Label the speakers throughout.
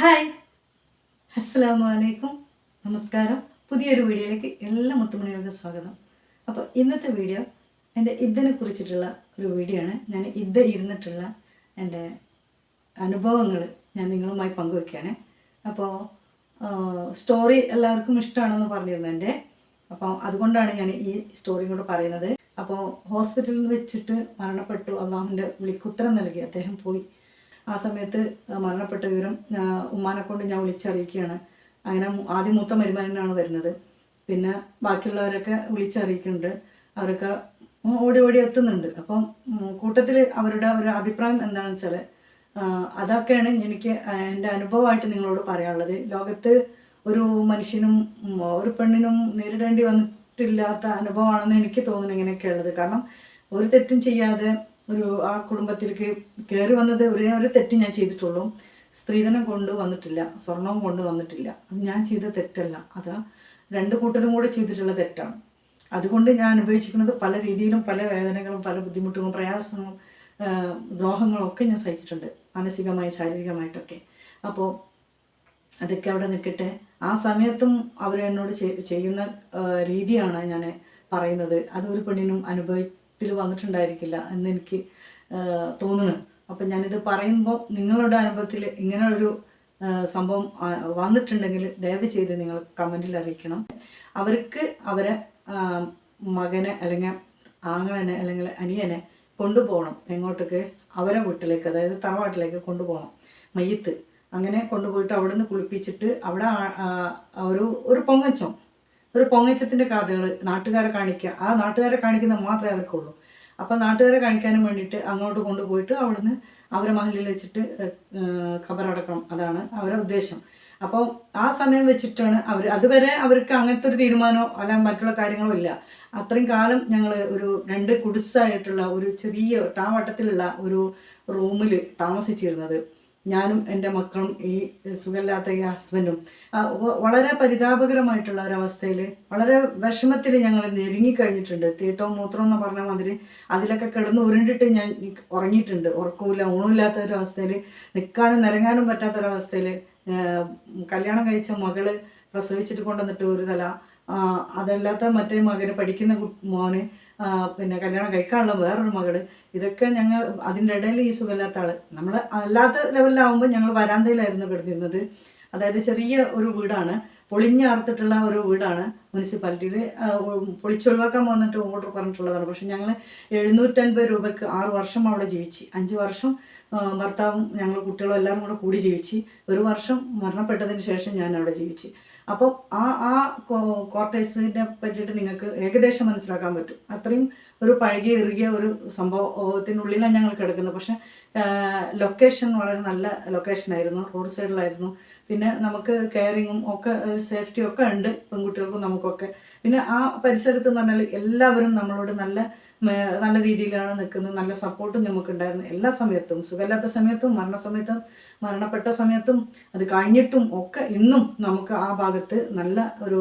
Speaker 1: Hi. അസ്സാം വലൈക്കും നമസ്കാരം. പുതിയൊരു വീഡിയോയിലേക്ക് എല്ലാ മുത്തുമണികൾക്കും സ്വാഗതം. അപ്പോൾ ഇന്നത്തെ വീഡിയോ എന്റെ ഇദ്ദനെ കുറിച്ചിട്ടുള്ള ഒരു വീഡിയോ ആണ് ഞാൻ ഇദ്ദ ഇരുന്നിട്ടുള്ള എന്റെ അനുഭവങ്ങൾ ഞാൻ നിങ്ങളുമായി പങ്കുവെക്കുകയാണ്. അപ്പോൾ സ്റ്റോറി എല്ലാവർക്കും ഇഷ്ടമാണെന്ന് പറഞ്ഞിരുന്നു എന്റെ അപ്പോൾ അതുകൊണ്ടാണ് ഞാൻ ഈ സ്റ്റോറിയും കൂടെ പറയുന്നത്. അപ്പോൾ ഹോസ്പിറ്റലിൽ വെച്ചിട്ട് മരണപ്പെട്ടു. അള്ളാഹുവിന്റെ വിളിക്കുത്തരം നൽകി. അദ്ദേഹം പോയി. ആ സമയത്ത് മരണപ്പെട്ട വിവരം ഉമ്മാനെ കൊണ്ട് ഞാൻ വിളിച്ചറിയിക്കുകയാണ്. അങ്ങനെ ആദ്യം മൂത്ത മരുമാനാണ് വരുന്നത്. പിന്നെ ബാക്കിയുള്ളവരൊക്കെ വിളിച്ചറിയിക്കുന്നുണ്ട്. അവരൊക്കെ ഓടി ഓടി എത്തുന്നുണ്ട്. അപ്പം കൂട്ടത്തിൽ അവരുടെ ഒരു അഭിപ്രായം എന്താണെന്ന് വെച്ചാൽ അതൊക്കെയാണ് എനിക്ക് എന്റെ അനുഭവമായിട്ട് നിങ്ങളോട് പറയാനുള്ളത്. ലോകത്ത് ഒരു മനുഷ്യനും ഒരു പെണ്ണിനും നേരിടേണ്ടി വന്നിട്ടില്ലാത്ത അനുഭവമാണെന്ന് എനിക്ക് തോന്നുന്നു ഇങ്ങനെയൊക്കെ ഉള്ളത് കാരണം ഒരു തെറ്റും ചെയ്യാതെ ഒരു ആ കുടുംബത്തിലേക്ക് കയറി വന്നത് ഒരേ ഒരു തെറ്റ് ഞാൻ ചെയ്തിട്ടുള്ളൂ. സ്ത്രീധനം കൊണ്ട് വന്നിട്ടില്ല സ്വർണവും കൊണ്ട് വന്നിട്ടില്ല. അത് ഞാൻ ചെയ്ത തെറ്റല്ല. അത് രണ്ട് കൂട്ടരും കൂടെ ചെയ്തിട്ടുള്ള തെറ്റാണ്. അതുകൊണ്ട് ഞാൻ അനുഭവിച്ചിരിക്കുന്നത് പല രീതിയിലും പല വേദനകളും പല ബുദ്ധിമുട്ടുകളും പ്രയാസങ്ങളും ദ്രോഹങ്ങളും ഒക്കെ ഞാൻ സഹിച്ചിട്ടുണ്ട്. മാനസികമായി ശാരീരികമായിട്ടൊക്കെ. അപ്പോൾ അതൊക്കെ അവിടെ നിൽക്കട്ടെ. ആ സമയത്തും അവർ എന്നോട് ചെയ്യുന്ന രീതിയാണ് ഞാൻ പറയുന്നത്. അതൊരു പെണ്ണിനും അനുഭവത്തിൽ വന്നിട്ടുണ്ടായിരിക്കില്ല എന്ന് എനിക്ക് ആ, തോന്നുന്നു. അപ്പം ഞാനിത് പറയുമ്പോൾ നിങ്ങളുടെ അനുഭവത്തിൽ ഇങ്ങനെ ഒരു സംഭവം വന്നിട്ടുണ്ടെങ്കിൽ ദയവ് ചെയ്ത് നിങ്ങൾ കമന്റിൽ അറിയിക്കണം. അവർക്ക് അവരെ മകനെ അല്ലെങ്കിൽ ആങ്ങളനെ അല്ലെങ്കിൽ അനിയനെ കൊണ്ടുപോകണം. എങ്ങോട്ടേക്ക്? അവരെ വീട്ടിലേക്ക് അതായത് തറവാട്ടിലേക്ക് കൊണ്ടുപോകണം. മയ്യത്ത്. അങ്ങനെ കൊണ്ടുപോയിട്ട് അവിടെ നിന്ന് കുളിപ്പിച്ചിട്ട് അവിടെ ഒരു ഒരു പൊങ്ങച്ചം. ഒരു പൊങ്ങച്ചത്തിന്റെ കഥകൾ നാട്ടുകാരെ കാണിക്കുക ആ നാട്ടുകാരെ കാണിക്കുന്നത് മാത്രമേ അവർക്കുള്ളൂ. അപ്പം നാട്ടുകാരെ കാണിക്കാനും വേണ്ടിയിട്ട് അങ്ങോട്ട് കൊണ്ടുപോയിട്ട് അവിടുന്ന് അവരെ മഹലിൽ വെച്ചിട്ട് ഖബറടക്കണം. അതാണ് അവരുടെ ഉദ്ദേശം. അപ്പോൾ ആ സമയം വെച്ചിട്ടാണ് അവർ അതുവരെ അവർക്ക് അങ്ങനത്തെ ഒരു തീരുമാനമോ അല്ല മറ്റുള്ള കാര്യങ്ങളോ ഇല്ല. അത്രയും കാലം ഞങ്ങൾ ഒരു രണ്ട് കുടിസായിട്ടുള്ള ഒരു ചെറിയ ടാവട്ടത്തിലുള്ള ഒരു റൂമിൽ താമസിച്ചിരുന്നത്. ഞാനും എന്റെ മക്കളും ഈ സുഖമില്ലാത്ത ഈ ഹസ്ബൻഡും വളരെ പരിതാപകരമായിട്ടുള്ള ഒരവസ്ഥയിൽ വളരെ വിഷമത്തിൽ ഞങ്ങൾ ഞെരുങ്ങിക്കഴിഞ്ഞിട്ടുണ്ട്. തീട്ടവും മൂത്രവും എന്ന് പറഞ്ഞ മാതിരി അതിലൊക്കെ കിടന്ന് ഉരുണ്ടിട്ട് ഞാൻ ഉറങ്ങിയിട്ടുണ്ട്. ഉറക്കമില്ല ഊണില്ലാത്ത ഒരവസ്ഥയിൽ നിൽക്കാനും നിരങ്ങാനും പറ്റാത്തൊരവസ്ഥയിൽ കല്യാണം കഴിച്ച മകൾ പ്രസവിച്ചിട്ട് കൊണ്ടുവന്നിട്ട് ഒരു തല അതല്ലാത്ത മറ്റേ മകന് പഠിക്കുന്ന മോന് പിന്നെ കല്യാണം കഴിക്കാനുള്ള വേറൊരു മകൾ. ഇതൊക്കെ ഞങ്ങൾ അതിന്റെ ഇടയിൽ ഈ സുഖമില്ലാത്ത ആൾ. നമ്മൾ അല്ലാത്ത ലെവലിലാവുമ്പോൾ ഞങ്ങൾ വരാന്തയിലായിരുന്നു കിടന്നിരുന്നത്. അതായത് ചെറിയ ഒരു വീടാണ്. പൊളിഞ്ഞാർത്തിട്ടുള്ള ഒരു വീടാണ് മുനിസിപ്പാലിറ്റിയിൽ. പൊളിച്ചൊഴിവാക്കാൻ വന്നിട്ട് ഓർഡർ പറഞ്ഞിട്ടുള്ളതാണ്. പക്ഷെ ഞങ്ങൾ എഴുന്നൂറ്റൻപത് രൂപയ്ക്ക് ആറ് വർഷം അവിടെ ജീവിച്ച്. അഞ്ച് വർഷം ഭർത്താവും ഞങ്ങൾ കുട്ടികളും എല്ലാവരും കൂടെ കൂടി ജീവിച്ച്. ഒരു വർഷം മരണപ്പെട്ടതിന് ശേഷം ഞാൻ അവിടെ ജീവിച്ച്. അപ്പോൾ ആ ആ ക്വാർട്ടേഴ്സിനെ പറ്റിയിട്ട് നിങ്ങൾക്ക് ഏകദേശം മനസ്സിലാക്കാൻ പറ്റും. അത്രയും ഒരു പഴകിയ ഇറുകിയ ഒരു സംഭവത്തിനുള്ളിലാണ് ഞങ്ങൾ കിടക്കുന്നത്. പക്ഷേ ലൊക്കേഷൻ വളരെ നല്ല ലൊക്കേഷൻ ആയിരുന്നു. റോഡ് സൈഡിലായിരുന്നു പിന്നെ നമുക്ക് കെയറിങ്ങും ഒക്കെ സേഫ്റ്റിയും ഒക്കെ ഉണ്ട്. പെൺകുട്ടികൾക്കും നമുക്കൊക്കെ. പിന്നെ ആ പരിസരത്ത് എന്ന് പറഞ്ഞാൽ എല്ലാവരും നമ്മളോട് നല്ല നല്ല രീതിയിലാണ് നിൽക്കുന്നത്. നല്ല സപ്പോർട്ടും നമുക്കുണ്ടായിരുന്നു എല്ലാ സമയത്തും. സുഖമില്ലാത്ത സമയത്തും മരണസമയത്തും മരണപ്പെട്ട സമയത്തും അത് കഴിഞ്ഞിട്ടും ഒക്കെ ഇന്നും നമുക്ക് ആ ഭാഗത്ത് നല്ല ഒരു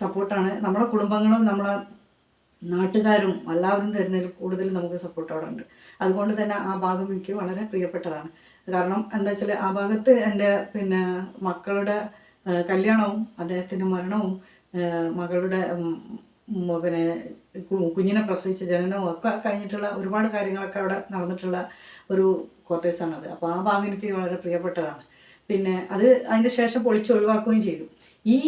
Speaker 1: സപ്പോർട്ടാണ് നമ്മുടെ കുടുംബങ്ങളും നമ്മളെ നാട്ടുകാരും എല്ലാവരും തരുന്നതിൽ കൂടുതൽ നമുക്ക് സപ്പോർട്ട് അവിടെ ഉണ്ട്. അതുകൊണ്ട് തന്നെ ആ ഭാഗം എനിക്ക് വളരെ പ്രിയപ്പെട്ടതാണ്. കാരണം എന്താ വെച്ചാൽ ആ ഭാഗത്ത് എന്റെ പിന്നെ മക്കളുടെ കല്യാണവും അദ്ദേഹത്തിന്റെ മരണവും മകളുടെ പിന്നെ കുഞ്ഞിനെ പ്രസവിച്ച ജനനവും ഒക്കെ കഴിഞ്ഞിട്ടുള്ള ഒരുപാട് കാര്യങ്ങളൊക്കെ അവിടെ നടന്നിട്ടുള്ള ഒരു ക്വാർട്ടേഴ്സാണത്. അപ്പോൾ ആ ഭാഗം എനിക്ക് വളരെ പ്രിയപ്പെട്ടതാണ്. പിന്നെ അത് അതിന്റെ ശേഷം പൊളിച്ച് ഒഴിവാക്കുകയും ചെയ്തു. ഈ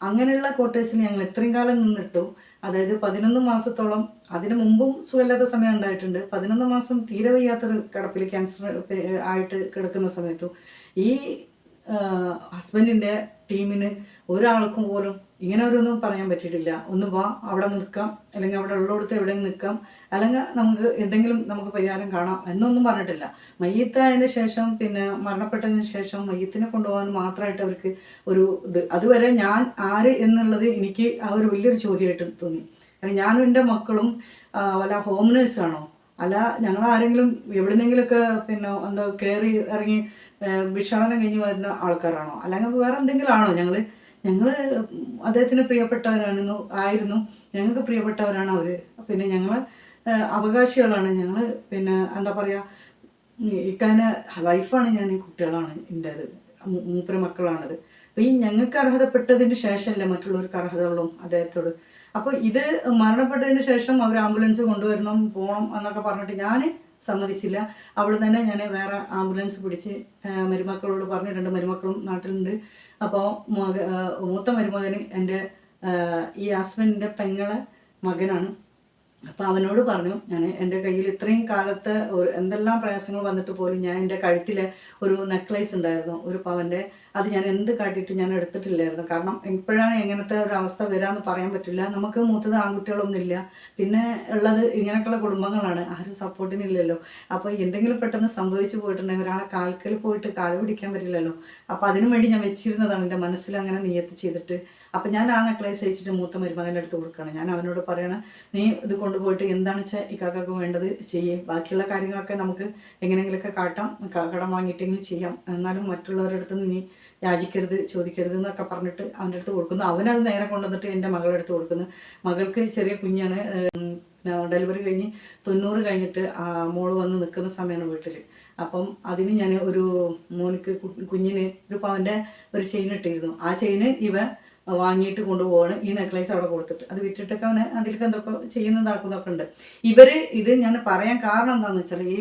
Speaker 1: അങ്ങനെയുള്ള ക്വാർട്ടേഴ്സിന് ഞങ്ങൾ ഇത്രയും കാലം നിന്നിട്ടു അതായത് പതിനൊന്ന് മാസത്തോളം അതിനു മുമ്പും സുഖമില്ലാത്ത സമയം ഉണ്ടായിട്ടുണ്ട്. പതിനൊന്ന് മാസം തീരെ വയ്യാത്തൊരു കിടപ്പിൽ ക്യാൻസർ ആയിട്ട് കിടക്കുന്ന സമയത്തും ഈ ഹസ്ബൻഡിന്റെ ടീമിന് ഒരാൾക്കും പോലും ഇങ്ങനെ ഓരോന്നും പറയാൻ പറ്റിയിട്ടില്ല. ഒന്ന് വാ അവിടെ നിൽക്കാം. അല്ലെങ്കിൽ അവിടെ ഉള്ളിടത്ത് എവിടെ നിൽക്കാം. അല്ലെങ്കിൽ നമുക്ക് എന്തെങ്കിലും നമുക്ക് പരിഹാരം കാണാം എന്നൊന്നും പറഞ്ഞിട്ടില്ല. മയ്യത്തായതിനു ശേഷം പിന്നെ മരണപ്പെട്ടതിന് ശേഷം മയ്യത്തിനെ കൊണ്ടുപോകാൻ മാത്രമായിട്ട് അവർക്ക് ഒരു ഇത്. അതുവരെ ഞാൻ ആര് എന്നുള്ളത് എനിക്ക് ആ ഒരു വലിയൊരു ചോദ്യമായിട്ട് തോന്നി. കാരണം ഞാനും എന്റെ മക്കളും വല്ല ഹോം നേഴ്സാണോ അല്ല ഞങ്ങൾ ആരെങ്കിലും എവിടുന്നെങ്കിലുമൊക്കെ പിന്നെ എന്താ കയറി ഇറങ്ങി ഭിക്ഷാടനം കഴിഞ്ഞ് വരുന്ന ആൾക്കാരാണോ? അല്ലെങ്കിൽ വേറെ എന്തെങ്കിലും ആണോ ഞങ്ങൾ ഞങ്ങൾ അദ്ദേഹത്തിന് പ്രിയപ്പെട്ടവരാണെന്നു ആയിരുന്നു. ഞങ്ങൾക്ക് പ്രിയപ്പെട്ടവരാണ് അവർ പിന്നെ ഞങ്ങൾ അവകാശികളാണ്. ഞങ്ങൾ പിന്നെ എന്താ പറയുക ഇക്കാന് വൈഫാണ് ഞാൻ ഈ കുട്ടികളാണ് അത് മൂപ്പര മക്കളാണത്. അപ്പോൾ ഈ ഞങ്ങൾക്ക് അർഹതപ്പെട്ടതിന് ശേഷമല്ല മറ്റുള്ളവർക്ക് അർഹതകളും അദ്ദേഹത്തോട്. അപ്പോൾ ഇത് മരണപ്പെട്ടതിന് ശേഷം അവർ ആംബുലൻസ് കൊണ്ടുവരണം പോകണം എന്നൊക്കെ പറഞ്ഞിട്ട് ഞാൻ സമ്മതിച്ചില്ല. അവിടെ തന്നെ ഞാൻ വേറെ ആംബുലൻസ് പിടിച്ച് മരുമക്കളോട് പറഞ്ഞിട്ടുണ്ട് മരുമക്കളും നാട്ടിലുണ്ട്. അപ്പോൾ മൂത്ത മരുമകന് എന്റെ ഈ ഹസ്ബൻഡിന്റെ പെങ്ങളെ മകനാണ്. അപ്പോൾ അവനോട് പറഞ്ഞു ഞാൻ എന്റെ കയ്യിൽ ഇത്രയും കാലത്ത് എന്തെല്ലാം പ്രയാസങ്ങൾ വന്നിട്ട് പോലും ഞാൻ എന്റെ കഴുത്തിലെ ഒരു നെക്ലേസ് ഉണ്ടായിരുന്നു. ഒരു പവന്റെ അത് ഞാൻ എന്ത് കാട്ടിയിട്ട് ഞാൻ എടുത്തിട്ടില്ലായിരുന്നു. കാരണം ഇപ്പോഴാണ് എങ്ങനത്തെ ഒരു അവസ്ഥ വരാമെന്ന് പറയാൻ പറ്റില്ല. നമുക്ക് മൂത്തത് ആൺകുട്ടികളൊന്നുമില്ല. പിന്നെ ഉള്ളത് ഇങ്ങനെയൊക്കെയുള്ള കുടുംബങ്ങളാണ്. ആരും സപ്പോർട്ടിനില്ലല്ലോ. അപ്പോൾ എന്തെങ്കിലും പെട്ടെന്ന് സംഭവിച്ചു പോയിട്ടുണ്ടെങ്കിൽ ഒരാളെ കാൽക്കൽ പോയിട്ട് കാൽ പിടിക്കാൻ പറ്റില്ലല്ലോ. അപ്പോൾ അതിനു വേണ്ടി ഞാൻ വെച്ചിരുന്നതാണ് എന്റെ മനസ്സിൽ അങ്ങനെ നിയത്തി ചെയ്തിട്ട്. അപ്പോൾ ഞാൻ ആ നെക്ലേസ് അയച്ചിട്ട് മൂത്ത മരുമകന്റെ അടുത്ത് കൊടുക്കുകയാണ്. ഞാൻ അവനോട് പറയണം നീ ഇത് കൊണ്ടുപോയിട്ട് എന്താണ് വെച്ചാൽ ഈ കാക്കക്ക് വേണ്ടത്? ചെയ്യേ. ബാക്കിയുള്ള കാര്യങ്ങളൊക്കെ നമുക്ക് എങ്ങനെയെങ്കിലുമൊക്കെ കാട്ടാം. കടം വാങ്ങിയിട്ടെങ്കിലും ചെയ്യാം. എന്നാലും മറ്റുള്ളവരുടെ അടുത്ത് നീ യാചിക്കരുത് ചോദിക്കരുത് എന്നൊക്കെ പറഞ്ഞിട്ട് അവന്റെ അടുത്ത് കൊടുക്കുന്നു. അവനത് നേരെ കൊണ്ടുവന്നിട്ട് എന്റെ മകളുടെ അടുത്ത് കൊടുക്കുന്നു. മകൾക്ക് ചെറിയ കുഞ്ഞാണ്. ഡെലിവറി കഴിഞ്ഞ് തൊണ്ണൂറ് കഴിഞ്ഞിട്ട് മോൾ വന്ന് നിൽക്കുന്ന സമയമാണ് വീട്ടിൽ. അപ്പം അതിന് ഞാൻ ഒരു മോനിക്ക് കുഞ്ഞിന് ഒരു പവന്റെ ഒരു ചെയിൻ ഇട്ടിരുന്നു. ആ ചെയിന് ഇവ വാങ്ങിയിട്ട് കൊണ്ടുപോവാണ് ഈ നെക്ലേസ് അവിടെ കൊടുത്തിട്ട്. അത് വിറ്റിട്ടൊക്കെ അവന് അതിലേക്ക് എന്തൊക്കെ ചെയ്യുന്നതാക്കുന്നതൊക്കെ ഉണ്ട്. ഇവർ ഇത് ഞാൻ പറയാൻ കാരണം എന്താണെന്ന് വെച്ചാൽ ഈ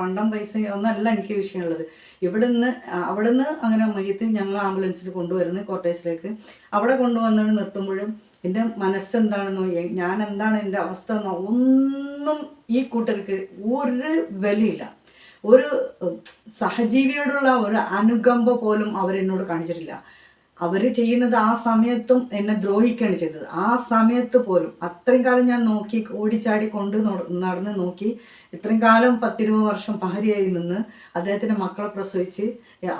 Speaker 1: പണ്ടം പൈസ ഒന്നല്ല എനിക്ക് വിഷയമുള്ളത്. ഇവിടുന്ന് അവിടുന്ന് അങ്ങനെ മയ്യത്ത് ഞങ്ങൾ ആംബുലൻസിൽ കൊണ്ടുവരുന്നു കോട്ടേഴ്സിലേക്ക് അവിടെ കൊണ്ടുവന്നിട്ട് നിർത്തുമ്പോഴും എന്റെ മനസ്സെന്താണെന്നോ ഞാൻ എന്താണ് എന്റെ അവസ്ഥ എന്നോ ഒന്നും ഈ കൂട്ടർക്ക് ഒരു വിലയില്ല. ഒരു സഹജീവിയോടുള്ള ഒരു അനുകമ്പ പോലും അവരെന്നോട് കാണിച്ചിട്ടില്ല. അവർ ചെയ്യുന്നത് ആ സമയത്തും എന്നെ ദ്രോഹിക്കുകയാണ് ചെയ്തത്. ആ സമയത്ത് പോലും അത്രയും കാലം ഞാൻ നോക്കി ഓടിച്ചാടി കൊണ്ട് നട- നടന്ന് നോക്കി ഇത്രയും കാലം പത്തിരുപത് വർഷം ഭാര്യയായി നിന്ന് അദ്ദേഹത്തിന്റെ മക്കളെ പ്രസവിച്ച്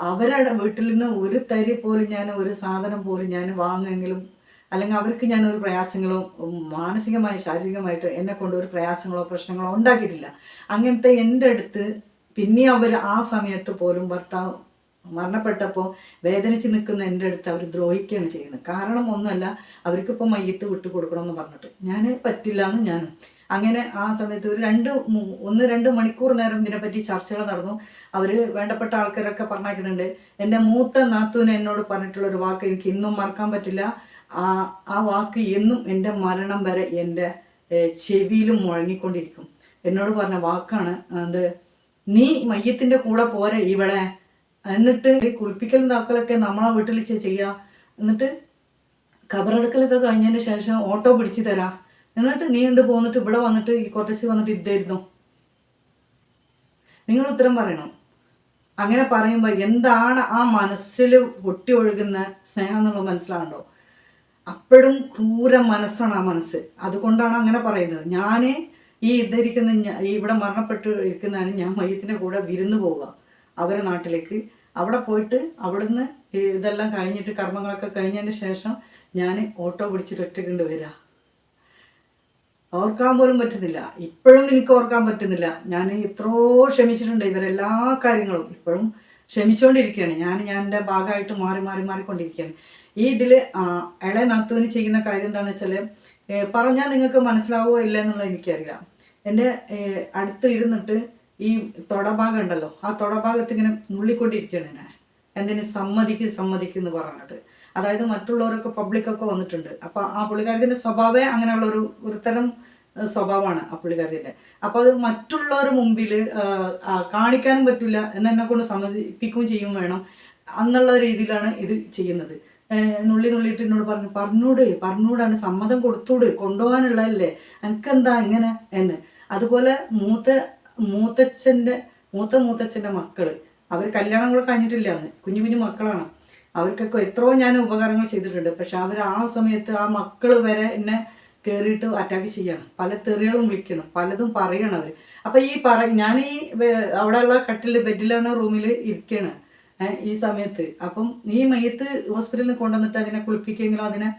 Speaker 1: അവരുടെ വീട്ടിൽ നിന്ന് ഒരു തരി പോലും ഞാൻ ഒരു സാധനം പോലും ഞാൻ വാങ്ങുമെങ്കിലും അല്ലെങ്കിൽ അവർക്ക് ഞാൻ ഒരു പ്രയാസങ്ങളോ മാനസികമായി ശാരീരികമായിട്ട് എന്നെ കൊണ്ട് ഒരു പ്രയാസങ്ങളോ പ്രശ്നങ്ങളോ ഉണ്ടാക്കിയിട്ടില്ല. അങ്ങനത്തെ എന്റെ അടുത്ത് പിന്നെ അവർ ആ സമയത്ത് പോലും ഭർത്താവ് മരണപ്പെട്ടപ്പോൾ വേദനിച്ച് നിൽക്കുന്ന എന്റെ അടുത്ത് അവർ ദ്രോഹിക്കുകയാണ് ചെയ്യുന്നത്. കാരണം ഒന്നുമല്ല അവർക്കിപ്പോൾ മയ്യത്ത് വിട്ടു കൊടുക്കണമെന്ന് പറഞ്ഞിട്ട്. ഞാൻ പറ്റില്ല എന്ന് ഞാനും. അങ്ങനെ ആ സമയത്ത് ഒരു രണ്ട് ഒന്ന് രണ്ട് മണിക്കൂർ നേരം ഇതിനെപ്പറ്റി ചർച്ചകൾ നടന്നു. അവർ വേണ്ടപ്പെട്ട ആൾക്കാരൊക്കെ പറഞ്ഞിട്ടുണ്ട്. എന്റെ മൂത്ത നാത്തൂന് എന്നോട് പറഞ്ഞിട്ടുള്ള ഒരു വാക്ക് എനിക്ക് ഇന്നും മറക്കാൻ പറ്റില്ല. ആ ആ വാക്ക് എന്നും എന്റെ മരണം വരെ എന്റെ ചെവിയിലും മുഴങ്ങിക്കൊണ്ടിരിക്കും. എന്നോട് പറഞ്ഞ വാക്കാണ് അത് നീ മയ്യത്തിന്റെ കൂടെ പോരെ ഇവളെ. എന്നിട്ട് ഈ താക്കലൊക്കെ നമ്മളെ വീട്ടിൽ ചെയ്യുക ചെയ്യാ. എന്നിട്ട് കബറടക്കലൊക്കെ കഴിഞ്ഞതിന് ശേഷം ഓട്ടോ പിടിച്ചു തരാം. എന്നിട്ട് നീ ഉണ്ട് പോന്നിട്ട് ഇവിടെ വന്നിട്ട് ഈ കുറച്ച് വന്നിട്ട് ഇതായിരുന്നു. നിങ്ങൾ ഉത്തരം പറയണം. അങ്ങനെ പറയുമ്പോൾ എന്താണ് ആ മനസ്സിൽ പൊട്ടി ഒഴുകുന്ന സ്നേഹം എന്നുള്ളത് മനസ്സിലാകണ്ടോ അപ്പോഴും ക്രൂര മനസ്സാണ് ആ മനസ്സ്. അതുകൊണ്ടാണ് അങ്ങനെ പറയുന്നത്. ഞാൻ ഈ ഈ ഇവിടെ മരണപ്പെട്ട് ഇരിക്കുന്നതാണ് ഞാൻ മയ്യത്തിന്റെ കൂടെ വിരുന്ന് പോവുക. അവരെ നാട്ടിലേക്ക്. അവിടെ പോയിട്ട് അവിടുന്ന് ഇതെല്ലാം കഴിഞ്ഞിട്ട് കർമ്മങ്ങളൊക്കെ കഴിഞ്ഞതിന് ശേഷം ഞാൻ ഓട്ടോ പിടിച്ചിട്ട് ഒറ്റക്കൊണ്ട് വരിക ഓർക്കാൻ പോലും പറ്റുന്നില്ല. ഇപ്പോഴും എനിക്ക് ഓർക്കാൻ പറ്റുന്നില്ല. ഞാൻ എത്രയോ ക്ഷമിച്ചിട്ടുണ്ട് ഇവരെല്ലാ കാര്യങ്ങളും. ഇപ്പോഴും ക്ഷമിച്ചുകൊണ്ടിരിക്കുകയാണ് ഞാൻ ഞാൻ എന്റെ ഭാഗമായിട്ട് മാറി മാറി മാറിക്കൊണ്ടിരിക്കുകയാണ് ഈ ഇതിൽ ഇളയ നത്തുവിന് ചെയ്യുന്ന കാര്യം എന്താണെന്ന് വെച്ചാൽ പറഞ്ഞാൽ നിങ്ങൾക്ക് മനസ്സിലാവുമോ ഇല്ല എന്നുള്ളത് എനിക്കറിയാം എന്റെ അടുത്ത് ഇരുന്നിട്ട് ഈ തൊടഭാഗം ഉണ്ടല്ലോ ആ തൊടഭാഗത്ത് ഇങ്ങനെ നുള്ളിക്കൊണ്ടിരിക്കുകയാണ് എന്നെ എന്തിന്? സമ്മതിക്ക് സമ്മതിക്ക് എന്ന് പറഞ്ഞിട്ട്. അതായത് മറ്റുള്ളവരൊക്കെ പബ്ലിക്കൊക്കെ വന്നിട്ടുണ്ട്. അപ്പോൾ ആ പുള്ളിക്കാരത്തിന്റെ സ്വഭാവമേ അങ്ങനെയുള്ള ഒരു ഒരു സ്വഭാവമാണ് ആ പുള്ളിക്കാരത്തിന്റെ അപ്പോൾ അത് മറ്റുള്ളവർ മുമ്പിൽ കാണിക്കാനും പറ്റില്ല എന്നെ കൊണ്ട് സമ്മതിപ്പിക്കുകയും ചെയ്യും വേണം എന്നുള്ള രീതിയിലാണ് ഇത് ചെയ്യുന്നത്. നുള്ളി നുള്ളിയിട്ട് എന്നോട് പറഞ്ഞു പറഞ്ഞൂട് പറഞ്ഞൂടാണ്. സമ്മതം കൊടുത്തൂട്. കൊണ്ടുപോകാനുള്ളതല്ലേ. എനിക്കെന്താ ഇങ്ങനെ? എന്ന്. അതുപോലെ മൂത്ത മൂത്തച്ഛന്റെ മൂത്ത മൂത്തച്ഛന്റെ മക്കൾ അവർ കല്യാണം കൂടെ കഴിഞ്ഞിട്ടില്ല അന്ന് കുഞ്ഞു കുഞ്ഞു മക്കളാണ്. അവർക്കൊക്കെ എത്രയോ ഞാൻ ഉപകാരങ്ങൾ ചെയ്തിട്ടുണ്ട്. പക്ഷെ അവർ ആ സമയത്ത് ആ മക്കൾ വരെ എന്നെ കയറിയിട്ട് അറ്റാക്ക് ചെയ്യണം. പല തെറികളും വിളിക്കണം പലതും പറയണം അവർ അപ്പം ഈ പറ ഞാൻ ഈ അവിടെയുള്ള കട്ടിൽ ബെഡിലാണ് റൂമിൽ ഇരിക്കുകയാണ് ഈ സമയത്ത്. അപ്പം ഈ മയ്യത്ത് ഹോസ്പിറ്റലിൽ കൊണ്ടുവന്നിട്ട് അതിനെ കുളിപ്പിക്കുമെങ്കിലും അതിനെ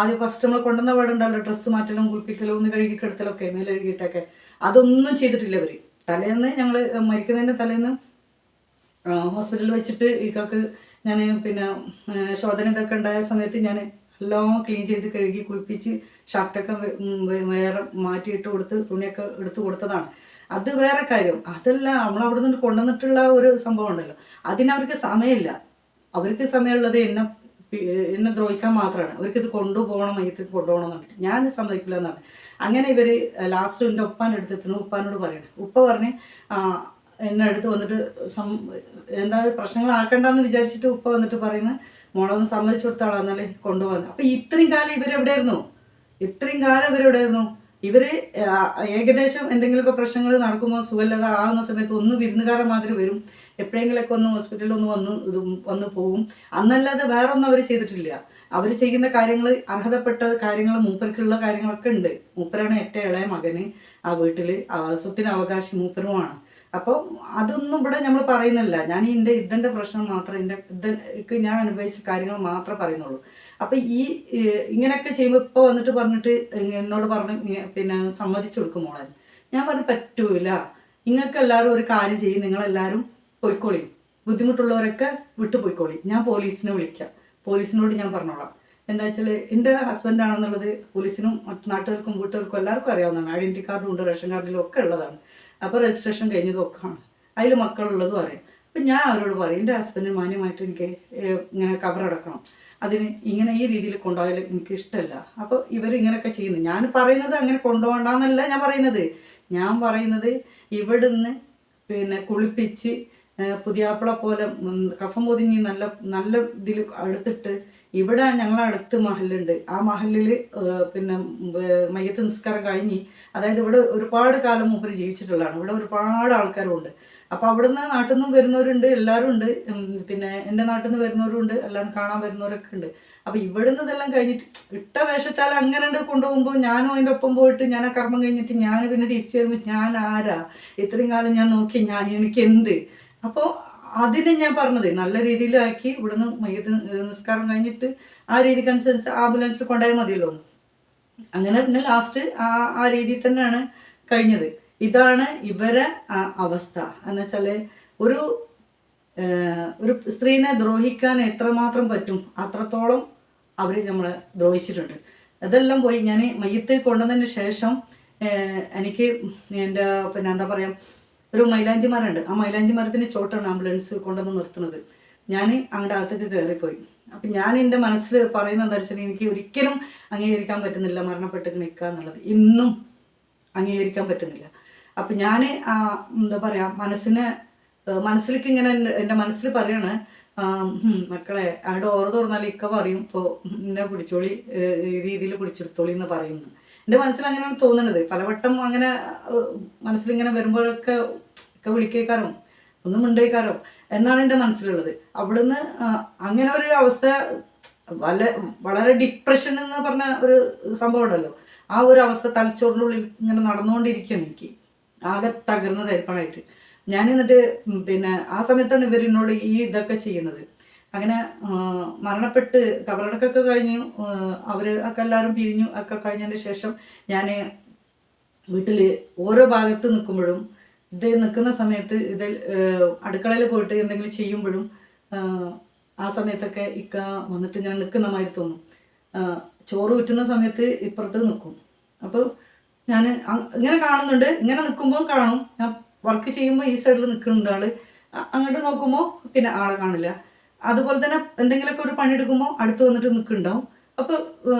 Speaker 1: ആദ്യം ഫസ്റ്റ് നമ്മൾ കൊണ്ടുവന്ന പാടുണ്ടല്ലോ ഡ്രസ്സ് മാറ്റലും കുളിപ്പിക്കലും ഒന്ന് കഴുകി കിടത്തലൊക്കെ മേലഴുകിയിട്ടൊക്കെ അതൊന്നും ചെയ്തിട്ടില്ല അവർ തലേന്ന് ഞങ്ങൾ മരിക്കുന്നതിന്റെ തലേന്ന് ഹോസ്പിറ്റലിൽ വെച്ചിട്ട് ഇക്കൊക്കെ ഞാൻ പിന്നെ ശോധന ഇതൊക്കെ ഉണ്ടായ സമയത്ത് ഞാൻ എല്ലാം ക്ലീൻ ചെയ്ത് കഴുകി കുളിപ്പിച്ച് ഷർട്ടൊക്കെ വേറെ മാറ്റിയിട്ട് കൊടുത്ത് തുണിയൊക്കെ എടുത്ത് കൊടുത്തതാണ്. അത് വേറെ കാര്യം. അതല്ല നമ്മൾ അവിടെ നിന്ന് കൊണ്ടുവന്നിട്ടുള്ള ഒരു സംഭവം ഉണ്ടല്ലോ. അതിനവർക്ക് സമയമില്ല. അവർക്ക് സമയമുള്ളത് എന്നെ എന്നെ ദ്രോഹിക്കാൻ മാത്രമാണ്. അവർക്ക് ഇത് കൊണ്ടുപോകണം മയ്യത്തിൽ കൊണ്ടുപോകണം എന്ന് ഞാൻ സമ്മതിക്കില്ല എന്നാണ്. അങ്ങനെ ഇവർ ലാസ്റ്റ് എന്റെ ഉപ്പാന്റെ അടുത്ത് എത്തുന്നു. ഉപ്പാനോട് പറയണം. ഉപ്പ പറഞ്ഞ് എന്നെ അടുത്ത് വന്നിട്ട് എന്താ പ്രശ്നങ്ങളാക്കണ്ടെന്ന് വിചാരിച്ചിട്ട് ഉപ്പ വന്നിട്ട് പറയുന്നത് മോളൊന്ന് സമ്മതിച്ചു കൊടുത്താളാന്നാലേ കൊണ്ടുപോകുന്നത് അപ്പം ഇത്രയും കാലം ഇവരെവിടെയായിരുന്നു ഇത്രയും കാലം ഇവരെവിടെയായിരുന്നു ഇവർ ആ, ഏകദേശം എന്തെങ്കിലുമൊക്കെ പ്രശ്നങ്ങൾ നടക്കുമ്പോൾ സുഖമില്ലാതെ ആവുന്ന സമയത്ത് ഒന്ന് വിരുന്നുകാരൻ മാതിരി വരും. എപ്പോഴെങ്കിലൊക്കെ ഒന്ന് ഹോസ്പിറ്റലിൽ ഒന്ന് വന്ന് ഇത് വന്ന് പോകും അന്നല്ലാതെ വേറെ ഒന്നും അവർ ചെയ്തിട്ടില്ല. അവർ ചെയ്യുന്ന കാര്യങ്ങൾ അർഹതപ്പെട്ട കാര്യങ്ങൾ മൂപ്പർക്കുള്ള കാര്യങ്ങളൊക്കെ ഉണ്ട്. മൂപ്പരാണ് ഏറ്റവും ഇളയ മകന് ആ വീട്ടിൽ സ്വത്തിന് അവകാശം മൂപ്പരുമാണ്. അപ്പോൾ അതൊന്നും ഇവിടെ നമ്മൾ പറയുന്നില്ല. ഞാൻ എന്റെ ഇതിന്റെ പ്രശ്നം മാത്രം എന്റെ ഇതിക്ക് ഞാൻ അനുഭവിച്ച കാര്യങ്ങൾ മാത്രമേ പറയുന്നുള്ളൂ. അപ്പോൾ ഈ ഇങ്ങനെയൊക്കെ ചെയ്യുമ്പോൾ ഇപ്പോൾ വന്നിട്ട് പറഞ്ഞിട്ട് എന്നോട് പറഞ്ഞ് പിന്നെ സമ്മതിച്ചു കൊടുക്കും മോളെ. ഞാൻ പറഞ്ഞു പറ്റൂല. നിങ്ങൾക്ക് എല്ലാവരും ഒരു കാര്യം ചെയ്യും. നിങ്ങളെല്ലാവരും പോയിക്കോളി. ബുദ്ധിമുട്ടുള്ളവരൊക്കെ വിട്ടു പോയിക്കോളി. ഞാൻ പോലീസിനെ വിളിക്കാം. പോലീസിനോട് ഞാൻ പറഞ്ഞോളാം. എന്താ വെച്ചാൽ എന്റെ ഹസ്ബൻഡ് ആണെന്നുള്ളത് പോലീസിനും മറ്റു നാട്ടുകാർക്കും വീട്ടുകാർക്കും എല്ലാവർക്കും അറിയാവുന്നതാണ്. ഐഡന്റി കാർഡും ഉണ്ട് റേഷൻ കാർഡിലും ഒക്കെ ഉള്ളതാണ്. അപ്പോൾ രജിസ്ട്രേഷൻ കഴിഞ്ഞതും ഒക്കെ ആണ് അതിൽ മക്കളുള്ളതും അറിയാം അപ്പം ഞാൻ അവരോട് പറയും എന്റെ ഹസ്ബൻഡ് മാന്യമായിട്ട് എനിക്ക് ഇങ്ങനെ കവറടക്കണം അതിന് ഇങ്ങനെ ഈ രീതിയിൽ കൊണ്ടുപോയാൽ എനിക്ക് ഇഷ്ടമല്ല. അപ്പോൾ ഇവർ ഇങ്ങനെയൊക്കെ ചെയ്യുന്നു. ഞാൻ പറയുന്നത് അങ്ങനെ കൊണ്ടുപോകണ്ടെന്നല്ല ഞാൻ പറയുന്നത്. ഞാൻ പറയുന്നത് ഇവിടുന്ന് പിന്നെ കുളിപ്പിച്ച് പുതിയാപ്പിള പോലെ കഫം പൊതിഞ്ഞ് നല്ല നല്ല ഇതിൽ അടുത്തിട്ട് ഇവിടെ ഞങ്ങളെ അടുത്ത് മഹലുണ്ട് ആ മഹലിൽ പിന്നെ മയ്യത്ത് നിസ്കാരം കഴിഞ്ഞ് അതായത് ഇവിടെ ഒരുപാട് കാലം മുമ്പ് ജീവിച്ചിട്ടുള്ളതാണ്. ഇവിടെ ഒരുപാട് ആൾക്കാരുണ്ട്. അപ്പോൾ അവിടുന്ന് നാട്ടിൽ നിന്നും വരുന്നവരുണ്ട് എല്ലാവരും ഉണ്ട് പിന്നെ എന്റെ നാട്ടിൽ നിന്ന് വരുന്നവരുണ്ട് എല്ലാവരും കാണാൻ വരുന്നവരൊക്കെ ഉണ്ട്. അപ്പോൾ ഇവിടുന്ന് ഇതെല്ലാം കഴിഞ്ഞിട്ട് ഇട്ട വേഷത്താൽ അങ്ങനെ ഉണ്ട് കൊണ്ടുപോകുമ്പോൾ ഞാനും അതിന്റെ ഒപ്പം പോയിട്ട് ഞാൻ ആ കർമ്മം കഴിഞ്ഞിട്ട് ഞാൻ പിന്നെ തിരിച്ചു വരുമ്പോൾ ഞാൻ ആരാ? ഇത്രയും കാലം ഞാൻ നോക്കി ഞാൻ എനിക്ക് എന്ത്? അപ്പോൾ അതിനെ ഞാൻ പറഞ്ഞത് നല്ല രീതിയിലാക്കി ഇവിടുന്ന് മയ്യത്ത് നിസ്കാരം കഴിഞ്ഞിട്ട് ആ രീതിക്കനുസരിച്ച് ആംബുലൻസിൽ കൊണ്ടുപോയാൽ മതിയല്ലോ. അങ്ങനെ പിന്നെ ലാസ്റ്റ് ആ ആ രീതിയിൽ തന്നെയാണ് കഴിഞ്ഞത്. ഇതാണ് ഇവരെ അവസ്ഥ. എന്ന് വെച്ചാൽ ഒരു ഒരു സ്ത്രീനെ ദ്രോഹിക്കാൻ എത്രമാത്രം പറ്റും അത്രത്തോളം അവർ നമ്മളെ ദ്രോഹിച്ചിട്ടുണ്ട്. അതെല്ലാം പോയി ഞാൻ മയ്യത്ത് കൊണ്ടുവന്നതിന് ശേഷം എനിക്ക് എന്റെ പിന്നെ എന്താ പറയുക ഒരു മൈലാഞ്ചി മരമുണ്ട് ആ മൈലാഞ്ചി ചോട്ടാണ് ആംബുലൻസ് കൊണ്ടുവന്ന് നിർത്തുന്നത്. ഞാൻ അങ്ങോട്ട് അകത്തേക്ക് കയറിപ്പോയി അപ്പം ഞാൻ എന്റെ മനസ്സിൽ പറയുന്നത് എന്താ വെച്ചാൽ എനിക്ക് ഒരിക്കലും അംഗീകരിക്കാൻ പറ്റുന്നില്ല മരണപ്പെട്ട് നിൽക്കുക എന്നുള്ളത്. ഇന്നും അംഗീകരിക്കാൻ പറ്റുന്നില്ല. അപ്പം ഞാൻ എന്താ പറയാ മനസ്സിന് മനസ്സിലേക്ക് ഇങ്ങനെ എന്റെ- മനസ്സിൽ പറയാണ് മക്കളെ അവിടെ ഡോറ് തുറന്നാൽ ഇക്ക പറയും ഇപ്പോൾ എന്നെ പിടിച്ചോളി രീതിയിൽ പിടിച്ചെടുത്തോളി എന്ന് പറയുന്നു. എന്റെ മനസ്സിൽ അങ്ങനെയാണ് തോന്നുന്നത്. പലവട്ടം അങ്ങനെ മനസ്സിൽ ഇങ്ങനെ വരുമ്പോഴൊക്കെ ഒക്കെ വിളിക്കേക്കാറും ഒന്നും മിണ്ടേക്കാറും എന്നാണ് എന്റെ മനസ്സിലുള്ളത്. അവിടുന്ന് അങ്ങനെ ഒരു അവസ്ഥ വല വളരെ ഡിപ്രഷൻ എന്ന് പറഞ്ഞ ഒരു സംഭവം ഉണ്ടല്ലോ ആ ഒരു അവസ്ഥ തലച്ചോറിന്റെ ഉള്ളിൽ ഇങ്ങനെ നടന്നുകൊണ്ടിരിക്കുകയാണ് എനിക്ക്. ആകെ തകർന്ന തരിപ്പണായിട്ട് ഞാൻ എന്നിട്ട് പിന്നെ ആ സമയത്താണ് ഇവർ എന്നോട് ഈ ഇതൊക്കെ ചെയ്യുന്നത്. അങ്ങനെ മരണപ്പെട്ട് കബറടക്കൊക്കെ കഴിഞ്ഞു അവർ ഒക്കെ എല്ലാവരും പിരിഞ്ഞു ഒക്കെ കഴിഞ്ഞതിന് ശേഷം ഞാൻ വീട്ടിൽ ഓരോ ഭാഗത്ത് നിൽക്കുമ്പോഴും ഇത് നിൽക്കുന്ന സമയത്ത് ഇത് അടുക്കളയിൽ പോയിട്ട് എന്തെങ്കിലും ചെയ്യുമ്പോഴും ആ, സമയത്തൊക്കെ ഇക്ക വന്നിട്ട് ഞാൻ നിൽക്കുന്ന മാതിരി തോന്നും. ചോറ് ഊറ്റുന്ന സമയത്ത് ഇപ്പുറത്ത് നിൽക്കും. അപ്പോൾ ഞാൻ ഇങ്ങനെ കാണുന്നുണ്ട്. ഇങ്ങനെ നിൽക്കുമ്പോൾ കാണും. ഞാൻ വർക്ക് ചെയ്യുമ്പോൾ ഈ സൈഡിൽ നിൽക്കുന്നുണ്ട് ആൾ അങ്ങോട്ട് നോക്കുമ്പോൾ പിന്നെ ആളെ കാണില്ല. അതുപോലെ തന്നെ എന്തെങ്കിലുമൊക്കെ ഒരു പണിയെടുക്കുമ്പോൾ അടുത്ത് വന്നിട്ട് നിൽക്കുന്നുണ്ടാവും അപ്പോൾ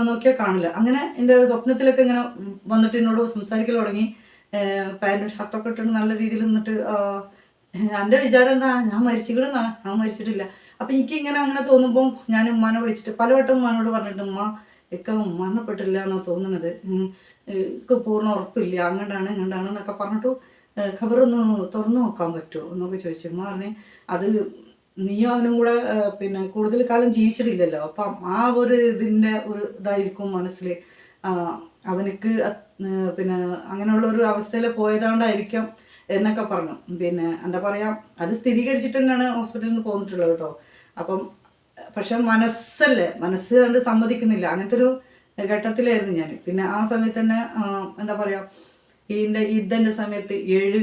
Speaker 1: നോക്കിയാൽ കാണില്ല. അങ്ങനെ എന്റെ സ്വപ്നത്തിലൊക്കെ ഇങ്ങനെ വന്നിട്ട് എന്നോട് സംസാരിക്കൽ തുടങ്ങി. പാന്റും ഷർട്ടൊക്കെ ഇട്ടിട്ട് നല്ല രീതിയിൽ നിന്നിട്ട് എന്റെ വിചാരം എന്താ? ഞാൻ മരിച്ചിക്കണെന്നാ ഞാൻ മരിച്ചിട്ടില്ല. അപ്പം എനിക്ക് ഇങ്ങനെ അങ്ങനെ തോന്നുമ്പോൾ ഞാൻ ഉമ്മാനെ വിളിച്ചിട്ട് പലവട്ടം ഉമ്മാനോട് പറഞ്ഞിട്ട് ഉമ്മ ഇക്ക മരണപ്പെട്ടില്ല എന്നാണ് തോന്നുന്നത്. ഉം, ഇക്ക് പൂർണ ഉറപ്പില്ല. അങ്ങോട്ടാണ് ഇങ്ങോട്ടാണ് എന്നൊക്കെ പറഞ്ഞിട്ട് ഖബറൊന്ന് തുറന്നു നോക്കാൻ പറ്റുമോ എന്നൊക്കെ ചോദിച്ചു ഉമ്മ പറഞ്ഞ് അത് നീയും അവനും കൂടെ പിന്നെ കൂടുതൽ കാലം ജീവിച്ചിട്ടില്ലല്ലോ. അപ്പം ആ ഒരു ഇതിന്റെ ഒരു ഇതായിരിക്കും മനസ്സിൽ. അവനക്ക് പിന്നെ അങ്ങനെ പിന്നെ അങ്ങനെയുള്ള ഒരു അവസ്ഥയിൽ പോയതുകൊണ്ടായിരിക്കാം എന്നൊക്കെ പറഞ്ഞു. പിന്നെ എന്താ പറയുക അത് സ്ഥിരീകരിച്ചിട്ട് തന്നെയാണ് ഹോസ്പിറ്റലിൽ നിന്ന് പോന്നിട്ടുള്ളത് കേട്ടോ. അപ്പം പക്ഷെ മനസ്സല്ലേ മനസ്സ് കണ്ട് സമ്മതിക്കുന്നില്ല. അങ്ങനത്തെ ഒരു ഘട്ടത്തിലായിരുന്നു ഞാൻ. പിന്നെ ആ സമയത്ത് തന്നെ എന്താ പറയുക ഇതിന്റെ യുദ്ധന്റെ സമയത്ത് ഏഴ്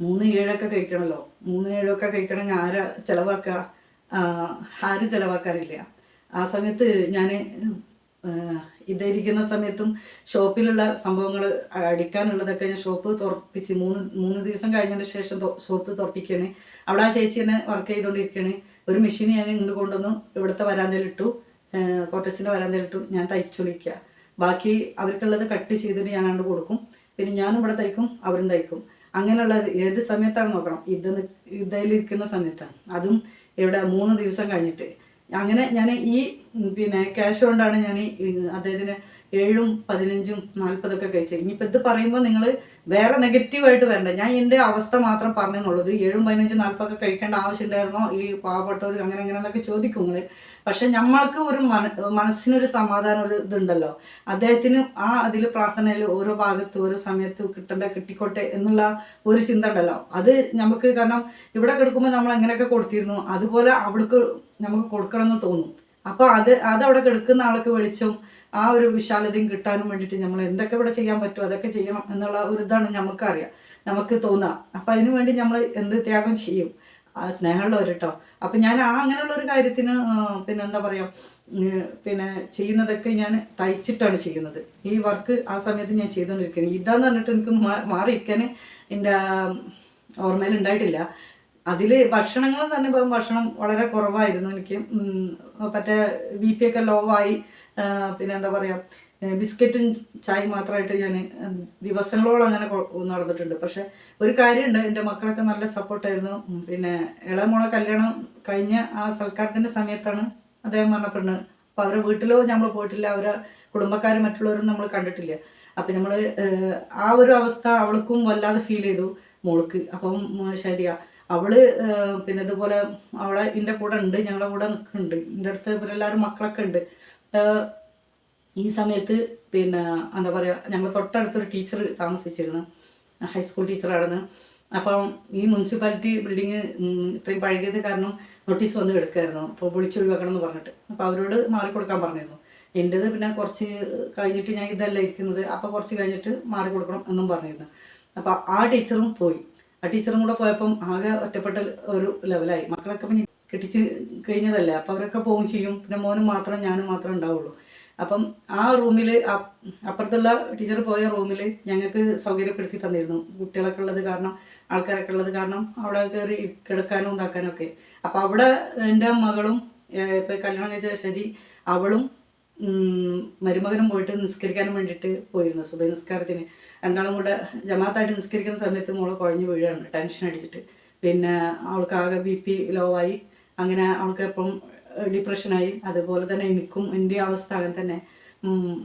Speaker 1: മൂന്ന് ഏഴൊക്കെ കഴിക്കണമല്ലോ മൂന്ന് ഏഴൊക്കെ കഴിക്കണമെങ്കിൽ ആരാ ചിലവാക്കുക ആരും ചിലവാക്കാറില്ല. ആ സമയത്ത് ഞാൻ ഇതായിരിക്കുന്ന സമയത്തും ഷോപ്പിലുള്ള സംഭവങ്ങൾ അടിക്കാനുള്ളതൊക്കെ ഞാൻ ഷോപ്പ് തുറപ്പിച്ച് മൂന്ന് മൂന്ന് ദിവസം കഴിഞ്ഞതിന് ശേഷം ഷോപ്പ് തുറപ്പിക്കണേ. അവിടെ ആ ചേച്ചി തന്നെ വർക്ക് ചെയ്തുകൊണ്ടിരിക്കണേ ഒരു മെഷീൻ ഞാൻ ഇങ്ങോട്ട് കൊണ്ടുവന്നു. ഇവിടുത്തെ വരാന്തയിലിട്ടു കോട്ടസിന്റെ വരാന്തയിലിട്ടു ഞാൻ തയ്ച്ചൊളിക്കുക ബാക്കി അവർക്കുള്ളത് കട്ട് ചെയ്തിട്ട് ഞാൻ അങ്ങോട്ട് കൊടുക്കും. പിന്നെ ഞാനും ഇവിടെ തയ്ക്കും അവരും തയ്ക്കും. അങ്ങനെയുള്ളത് ഏത് സമയത്താണ് നോക്കണം? ഇത് നി- ഇതിലിരിക്കുന്ന സമയത്താണ്. അതും ഇവിടെ മൂന്ന് ദിവസം കഴിഞ്ഞിട്ട്. അങ്ങനെ ഞാൻ ഈ പിന്നെ ക്യാഷ് കൊണ്ടാണ് ഞാൻ അദ്ദേഹത്തിന് ഏഴും പതിനഞ്ചും നാൽപ്പതൊക്കെ കഴിച്ചത്. ഇനിയിപ്പോൾ ഇത് പറയുമ്പോൾ നിങ്ങൾ വേറെ നെഗറ്റീവായിട്ട് വരണ്ട. ഞാൻ എന്റെ അവസ്ഥ മാത്രം പറഞ്ഞെന്നുള്ളത് ഏഴും പതിനഞ്ചും നാൽപ്പതൊക്കെ കഴിക്കേണ്ട ആവശ്യമുണ്ടായിരുന്നോ? ഈ പാവപ്പെട്ടവർ അങ്ങനെ അങ്ങനെ എന്നൊക്കെ ചോദിക്കും നിങ്ങൾ പക്ഷെ നമ്മൾക്ക് ഒരു മന മനസ്സിനൊരു സമാധാനം ഒരു ഇതുണ്ടല്ലോ. അദ്ദേഹത്തിന് ആ അതിൽ പ്രാർത്ഥനയിൽ ഓരോ ഭാഗത്ത് ഓരോ സമയത്ത് കിട്ടണ്ട കിട്ടിക്കോട്ടെ എന്നുള്ള ഒരു ചിന്ത ഉണ്ടല്ലോ. അത് നമുക്ക് കാരണം ഇവിടെ കിടക്കുമ്പോൾ നമ്മൾ എങ്ങനെയൊക്കെ കൊടുത്തിരുന്നു അതുപോലെ അവിടേക്ക് നമുക്ക് കൊടുക്കണമെന്ന് തോന്നും. അപ്പോൾ അത് അത് അവിടെ കിടക്കുന്ന ആൾക്ക് വെളിച്ചം ആ ഒരു വിശാലതയും കിട്ടാനും വേണ്ടിയിട്ട് നമ്മൾ എന്തൊക്കെ ഇവിടെ ചെയ്യാൻ പറ്റുമോ അതൊക്കെ ചെയ്യണം എന്നുള്ള ഒരു ഇതാണ് നമുക്കറിയാം നമുക്ക് തോന്നുക അപ്പൊ അതിനു വേണ്ടി നമ്മൾ എന്ത് ത്യാഗം ചെയ്യും? സ്നേഹമുള്ളവർ കേട്ടോ അപ്പം ഞാൻ ആ അങ്ങനെയുള്ള ഒരു കാര്യത്തിന് പിന്നെ എന്താ പറയുക പിന്നെ ചെയ്യുന്നതൊക്കെ ഞാൻ തയ്ച്ചിട്ടാണ് ചെയ്യുന്നത്. ഈ വർക്ക് ആ സമയത്ത് ഞാൻ ചെയ്തുകൊണ്ടിരിക്കുന്നത് ഇതാന്ന് പറഞ്ഞിട്ട് എനിക്ക് മാറി മാറിയിരിക്കാൻ എന്റെ ഓർമ്മയിൽ ഉണ്ടായിട്ടില്ല അതിൽ ഭക്ഷണങ്ങൾ തന്നെ ഭക്ഷണം വളരെ കുറവായിരുന്നു എനിക്ക്. മറ്റേ ബി പി ഒക്കെ ലോ ആയി പിന്നെ എന്താ പറയുക ബിസ്ക്കറ്റും ചായ മാത്രമായിട്ട് ഞാൻ ദിവസങ്ങളോളം അങ്ങനെ നടന്നിട്ടുണ്ട്. പക്ഷെ ഒരു കാര്യമുണ്ട് എന്റെ മക്കളൊക്കെ നല്ല സപ്പോർട്ടായിരുന്നു. പിന്നെ ഇളമോളെ കല്യാണം കഴിഞ്ഞ ആ സൽക്കാരത്തിന്റെ സമയത്താണ് അദ്ദേഹം മരണപ്പെടുന്നത് അപ്പോൾ അവരുടെ വീട്ടിലോ നമ്മൾ പോയിട്ടില്ല അവരെ കുടുംബക്കാരും മറ്റുള്ളവരും നമ്മൾ കണ്ടിട്ടില്ല. അപ്പം നമ്മൾ ആ ഒരു അവസ്ഥ അവൾക്കും വല്ലാതെ ഫീൽ ചെയ്തു മോൾക്ക്. അപ്പം ശരിയാ അവൾ പിന്നെ ഇതുപോലെ അവളെ എന്റെ കൂടെ ഉണ്ട് ഞങ്ങളുടെ കൂടെ നിൽക്കുന്നുണ്ട് എന്റെ അടുത്ത് ഇവരെല്ലാവരും മക്കളൊക്കെ ഉണ്ട്. ഈ സമയത്ത് പിന്നെ എന്താ പറയുക ഞങ്ങൾ തൊട്ടടുത്തൊരു ടീച്ചർ താമസിച്ചിരുന്നു. ഹൈസ്കൂൾ ടീച്ചറാണെന്ന് അപ്പം ഈ മുനിസിപ്പാലിറ്റി ബിൽഡിങ് ഇത്രയും പഴകിയത് കാരണം നോട്ടീസ് വന്ന് കിടക്കായിരുന്നു അപ്പോൾ വിളിച്ചൊഴിവാക്കണം എന്ന് പറഞ്ഞിട്ട്. അപ്പോൾ അവരോട് മാറിക്കൊടുക്കാൻ പറഞ്ഞിരുന്നു. എന്റേത് പിന്നെ കുറച്ച് കഴിഞ്ഞിട്ട് ഞാൻ ഇതല്ല ഇരിക്കുന്നത്. അപ്പോൾ കുറച്ച് കഴിഞ്ഞിട്ട് മാറി കൊടുക്കണം എന്നും പറഞ്ഞിരുന്നു. അപ്പോൾ ആ ടീച്ചറും പോയി. ആ ടീച്ചറും കൂടെ പോയപ്പം ആകെ ഒറ്റപ്പെട്ട ഒരു ലെവലായി. മക്കളൊക്കെ പിന്നെ കെട്ടിച്ച് കഴിഞ്ഞതല്ലേ. അപ്പോൾ അവരൊക്കെ പോവുകയും ചെയ്യും. പിന്നെ മോനും മാത്രം ഞാനും മാത്രമേ ഉണ്ടാവുള്ളൂ. അപ്പം ആ റൂമിൽ അപ്പുറത്തുള്ള ടീച്ചർ പോയ റൂമിൽ ഞങ്ങൾക്ക് സൗകര്യപ്പെടുത്തി തന്നിരുന്നു. കുട്ടികളൊക്കെ ഉള്ളത് കാരണം ആൾക്കാരൊക്കെ ഉള്ളത് കാരണം അവിടെ കയറി കിടക്കാനും ഉണ്ടാക്കാനും ഒക്കെ. അപ്പം അവിടെ എന്റെ മകളും ഇപ്പം കല്യാണം കഴിച്ച ശരി അവളും മരുമകനും പോയിട്ട് നിസ്കരിക്കാനും വേണ്ടിയിട്ട് പോയിരുന്നു സുബൈ നിസ്കാരത്തിന് രണ്ടാളും കൂടെ ജമാത്തായിട്ട് നിസ്കരിക്കുന്ന സമയത്ത് മോൾ കുഴഞ്ഞു വീഴാണ് ടെൻഷൻ അടിച്ചിട്ട്. പിന്നെ അവൾക്ക് ആകെ ബി പി ലോ ആയി. അങ്ങനെ അവൾക്ക് ഇപ്പം ഡിപ്രഷനായി അതുപോലെ തന്നെ എനിക്കും എന്റെ അവസ്ഥ അങ്ങനെ തന്നെ.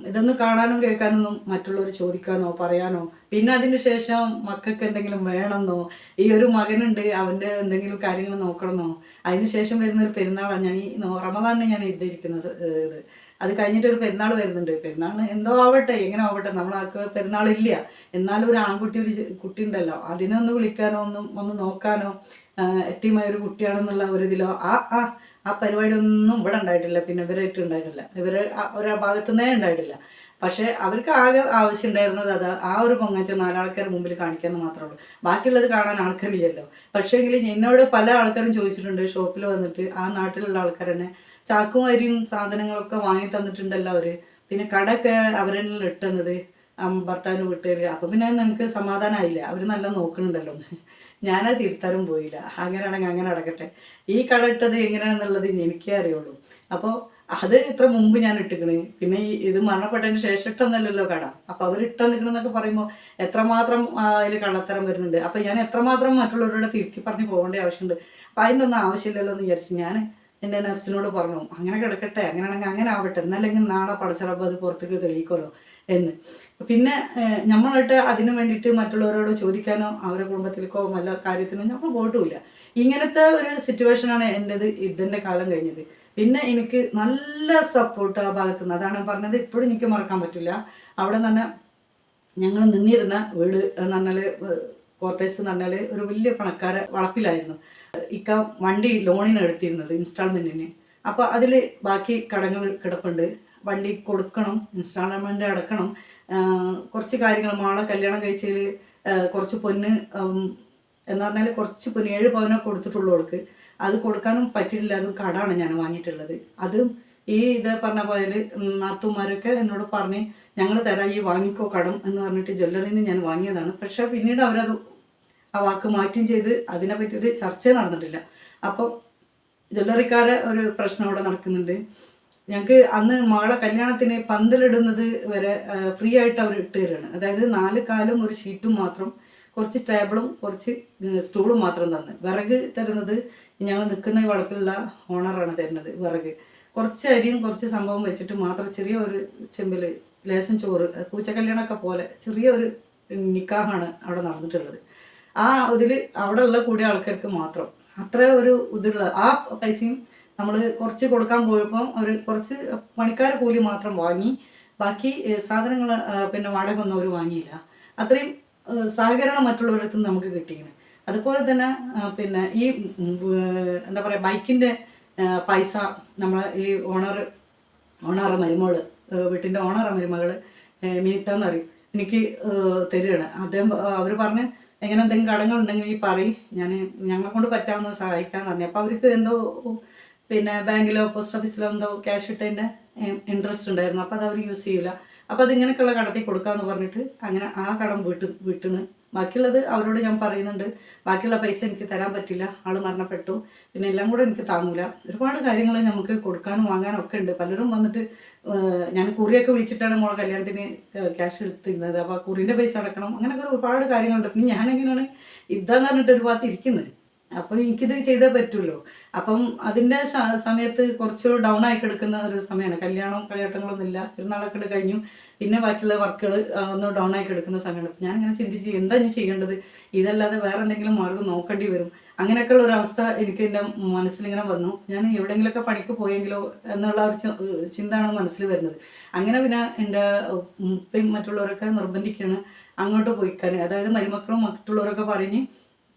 Speaker 1: ഇതൊന്നും കാണാനും കേൾക്കാനൊന്നും മറ്റുള്ളവർ ചോദിക്കാനോ പറയാനോ. പിന്നെ അതിന് ശേഷം മക്കൾക്ക് എന്തെങ്കിലും വേണമെന്നോ ഈ ഒരു മകനുണ്ട് അവന്റെ എന്തെങ്കിലും കാര്യങ്ങൾ നോക്കണമെന്നോ അതിന് ശേഷം വരുന്ന ഒരു പെരുന്നാളാണ് ഞാൻ ഈ നോറമതാണ് ഞാൻ എഴുതിയിരിക്കുന്ന ഇത്. അത് കഴിഞ്ഞിട്ട് ഒരു പെരുന്നാൾ വരുന്നുണ്ട്. പെരുന്നാൾ എന്തോ ആവട്ടെ എങ്ങനെ ആവട്ടെ നമ്മളാൾക്ക് പെരുന്നാളില്ല. എന്നാലും ഒരു ആൺകുട്ടി ഒരു കുട്ടി ഉണ്ടല്ലോ അതിനെ ഒന്ന് വിളിക്കാനോ ഒന്നും ഒന്ന് നോക്കാനോ ആ, എത്തിയമായ ഒരു കുട്ടിയാണെന്നുള്ള ഒരു ഇതിലോ ആ ആ ആ പരിപാടി ഒന്നും ഇവിടെ ഉണ്ടായിട്ടില്ല പിന്നെ ഇവരായിട്ട് ഉണ്ടായിട്ടില്ല ഇവർ ഒരാ ഭാഗത്തുനിന്നേ ഉണ്ടായിട്ടില്ല. പക്ഷേ അവർക്ക് ആകെ ആവശ്യം ഉണ്ടായിരുന്നത് അത് ആ ഒരു പൊങ്ങച്ച നാലാൾക്കാർ മുമ്പിൽ കാണിക്കാന്ന് മാത്രമേ ഉള്ളൂ. ബാക്കിയുള്ളത് കാണാൻ ആൾക്കാരില്ലല്ലോ. പക്ഷേങ്കിൽ എന്നോട് പല ആൾക്കാരും ചോദിച്ചിട്ടുണ്ട് ഷോപ്പിൽ വന്നിട്ട് ആ നാട്ടിലുള്ള ആൾക്കാർ തന്നെ ചാക്കും അരിയും സാധനങ്ങളൊക്കെ വാങ്ങി തന്നിട്ടുണ്ടല്ലോ അവർ പിന്നെ കടയൊക്കെ അവരെല്ലാം ഇട്ടുന്നത് ഭർത്താവിന് വീട്ടുകാർ അപ്പം പിന്നെ എനിക്ക് സമാധാനമായില്ല അവർ നല്ല നോക്കുന്നുണ്ടല്ലോ ഞാനത് തിരുത്താനും പോയില്ല. അങ്ങനെയാണെങ്കിൽ അങ്ങനെ അടക്കട്ടെ ഈ കട ഇട്ടത് എങ്ങനെയാണെന്നുള്ളത് എനിക്കേ അറിയുള്ളൂ. അപ്പോൾ അത് ഇത്ര മുമ്പ് ഞാൻ ഇട്ടിക്കണ്. പിന്നെ ഈ ഇത് മരണപ്പെട്ടതിന് ശേഷം ഇട്ടൊന്നല്ലല്ലോ കട. അപ്പോൾ അവർ ഇട്ട നിൽക്കണമെന്നൊക്കെ പറയുമ്പോൾ എത്രമാത്രം അതിൽ കള്ളത്തരം വരുന്നുണ്ട്. അപ്പോൾ ഞാൻ എത്രമാത്രം മറ്റുള്ളവരോട് തിരുത്തി പറഞ്ഞ് പോകേണ്ട ആവശ്യമുണ്ട്. അപ്പോൾ അതിന്റെ ഒന്നും ആവശ്യമില്ലല്ലോ എന്ന് വിചാരിച്ച് ഞാൻ എന്റെ നഫ്സിനോട് പറഞ്ഞു അങ്ങനെ കിടക്കട്ടെ. അങ്ങനെയാണെങ്കിൽ അങ്ങനെ ആവട്ടെ. എന്നല്ലെങ്കിൽ നാളെ പടച്ചറപ്പ് അത് പുറത്തേക്ക് തെളിയിക്കുമല്ലോ. എന്ന്. പിന്നെ നമ്മളിട്ട് അതിനു വേണ്ടിയിട്ട് മറ്റുള്ളവരോട് ചോദിക്കാനോ അവരുടെ കുടുംബത്തിലേക്കോ വല്ല കാര്യത്തിനോ നമ്മൾ പോയിട്ടുമില്ല ഇങ്ങനത്തെ ഒരു സിറ്റുവേഷനാണ് എന്റെത് ഇതിന്റെ കാലം കഴിഞ്ഞത്. പിന്നെ എനിക്ക് നല്ല സപ്പോർട്ട് ആ ഭാഗത്തു നിന്ന് അതാണ് പറഞ്ഞത് ഇപ്പോഴും എനിക്ക് മറക്കാൻ പറ്റില്ല. അവിടെ തന്നെ ഞങ്ങൾ നിന്നിരുന്ന വീട് എന്ന് പറഞ്ഞാൽ ക്വാർട്ടേഴ്സ് എന്ന് പറഞ്ഞാൽ ഒരു വലിയ പണക്കാര വളപ്പിലായിരുന്നു. ഇക്ക വണ്ടി ലോണിന് എടുത്തിരുന്നത് ഇൻസ്റ്റാൾമെന്റിന് അപ്പോൾ അതിൽ ബാക്കി കടങ്ങൾ കിടപ്പുണ്ട്. വണ്ടി കൊടുക്കണം ഇൻസ്റ്റാൾമെന്റ് അടക്കണം. കുറച്ച് കാര്യങ്ങൾ. മോളെ കല്യാണം കഴിച്ചതിൽ കുറച്ച് പൊന്ന് എന്ന് പറഞ്ഞാൽ കുറച്ച് പൊന്ന് ഏഴ് പവനെ കൊടുത്തിട്ടുള്ളൂ അവൾക്ക്. അത് കൊടുക്കാനും പറ്റില്ല അതും കടാണ് ഞാൻ വാങ്ങിയിട്ടുള്ളത്. അതും ഈ ഇത് പറഞ്ഞ പോലെ നാത്തുമാരൊക്കെ എന്നോട് പറഞ്ഞ് ഞങ്ങൾ തരാം ഈ വാങ്ങിക്കോ കടം എന്ന് പറഞ്ഞിട്ട് ജ്വല്ലറിയിൽ നിന്ന് ഞാൻ വാങ്ങിയതാണ്. പക്ഷേ പിന്നീട് അവരത് ആ വാക്ക് മാറ്റം ചെയ്ത് അതിനെപ്പറ്റി ഒരു ചർച്ച നടന്നിട്ടില്ല. അപ്പോൾ ജ്വല്ലറിക്കാരെ ഒരു പ്രശ്നം അവിടെ നടക്കുന്നുണ്ട്. ഞങ്ങൾക്ക് അന്ന് മകളെ കല്യാണത്തിന് പന്തലിടുന്നത് വരെ ഫ്രീ ആയിട്ട് അവർ ഇട്ട് തരുകയാണ് അതായത് നാല് കാലും ഒരു ഷീറ്റും മാത്രം കുറച്ച് ടേബിളും കുറച്ച് സ്റ്റൂളും മാത്രം തന്ന്. വിറക് തരുന്നത് ഞങ്ങൾ നിൽക്കുന്ന വളപ്പിലുള്ള ഓണറാണ് തരുന്നത് വിറക്. കുറച്ച് അരിയും കുറച്ച് സംഭവം വെച്ചിട്ട് മാത്രം ചെറിയ ഒരു ചെമ്പിൽ ലേശം ചോറ് പൂച്ചക്കല്യാണമൊക്കെ പോലെ ചെറിയ ഒരു നിക്കാഹാണ് അവിടെ നടന്നിട്ടുള്ളത്. ആ ഇതിൽ അവിടെ ഉള്ള കൂടിയ ആൾക്കാർക്ക് മാത്രം. അത്ര ഒരു ഇതിലുള്ള ആ പൈസയും നമ്മൾ കുറച്ച് കൊടുക്കാൻ പോയപ്പം അവർ കുറച്ച് പണിക്കാരെ കൂലി മാത്രം വാങ്ങി ബാക്കി സാധനങ്ങൾ പിന്നെ വാടക ഒന്നും അവർ വാങ്ങിയില്ല. അത്രയും സഹകരണം മറ്റുള്ളവരടുത്ത് നിന്ന് നമുക്ക് കിട്ടിയിരുന്നു അതുപോലെ തന്നെ പിന്നെ ഈ എന്താ പറയുക ബൈക്കിന്റെ പൈസ നമ്മൾ ഈ ഓണർ ഓണറ മരുമകൾ ഏഹ് വീട്ടിന്റെ ഓണറ മരുമകൾ മിനിത്താന്ന് പറയും. എനിക്ക് തരികയാണ്. അദ്ദേഹം അവർ പറഞ്ഞ് എങ്ങനെ എന്തെങ്കിലും കടങ്ങൾ ഉണ്ടെങ്കിൽ പറയും. ഞാൻ ഞങ്ങളെ കൊണ്ട് പറ്റാവുന്ന സഹായിക്കാൻ പറഞ്ഞു അപ്പോൾ അവർക്ക് എന്തോ പിന്നെ ബാങ്കിലോ പോസ്റ്റ് ഓഫീസിലോ എന്തോ ക്യാഷ് ഇട്ടതിന്റെ ഇൻട്രസ്റ്റ് ഉണ്ടായിരുന്നു. അപ്പോൾ അത് അവർ യൂസ് ചെയ്യില്ല അപ്പോൾ അതിങ്ങനെയൊക്കെയുള്ള കടത്തിൽ കൊടുക്കാമെന്ന് പറഞ്ഞിട്ട് അങ്ങനെ ആ കടം വിട്ടു വിട്ടുന്ന്. ബാക്കിയുള്ളത് അവരോട് ഞാൻ പറയുന്നുണ്ട്. ബാക്കിയുള്ള പൈസ എനിക്ക് തരാൻ പറ്റില്ല. ആൾ മരണപ്പെട്ടു. പിന്നെ എല്ലാം കൂടെ എനിക്ക് താങ്ങൂല. ഒരുപാട് കാര്യങ്ങൾ നമുക്ക് കൊടുക്കാനും വാങ്ങാനും ഒക്കെ ഉണ്ട്. പലരും വന്നിട്ട് ഞാൻ കുറിയൊക്കെ വിളിച്ചിട്ടാണ് മോളെ കല്യാണത്തിന് ക്യാഷ് എടുത്തിരുന്നത്. അപ്പോൾ കുറിന്റെ പൈസ അടക്കണം. അങ്ങനെയൊക്കെ ഒരുപാട് കാര്യങ്ങളുണ്ട്. പിന്നെ ഞാനെങ്ങനെയാണ് ഇതാന്ന് പറഞ്ഞിട്ട് ഒരു ഭാഗത്ത് ഇരിക്കുന്നത്? അപ്പം എനിക്കിത് ചെയ്തേ പറ്റുള്ളൂ. അപ്പം അതിന്റെ സമയത്ത് കുറച്ച് ഡൗൺ ആയി കിടക്കുന്ന ഒരു സമയമാണ് കല്യാണം കളിയാട്ടങ്ങളൊന്നും ഇല്ല. പെരുന്നാളൊക്കെ കഴിഞ്ഞു. പിന്നെ ബാക്കിയുള്ള വർക്കുകൾ ഒന്ന് ഡൗൺ ആയി കിടക്കുന്ന സമയമാണ് ഞാൻ ഇങ്ങനെ ചിന്തിച്ച് എന്താ ഇനി ചെയ്യേണ്ടത്? ഇതല്ലാതെ വേറെ എന്തെങ്കിലും മാർഗം നോക്കേണ്ടി വരും. അങ്ങനെയൊക്കെയുള്ള ഒരു അവസ്ഥ എനിക്ക് എന്റെ മനസ്സിലിങ്ങനെ വന്നു. ഞാൻ എവിടെയെങ്കിലുമൊക്കെ പണിക്ക് പോയെങ്കിലോ എന്നുള്ള ഒരു ചിന്തയാണ് മനസ്സിൽ വരുന്നത്. അങ്ങനെ പിന്നെ എന്റെ ഉപ്പയും മറ്റുള്ളവരൊക്കെ നിർബന്ധിക്കുകയാണ് അങ്ങോട്ട് പോയിക്കാൻ അതായത് മരുമക്കളും മറ്റുള്ളവരൊക്കെ പറഞ്ഞ്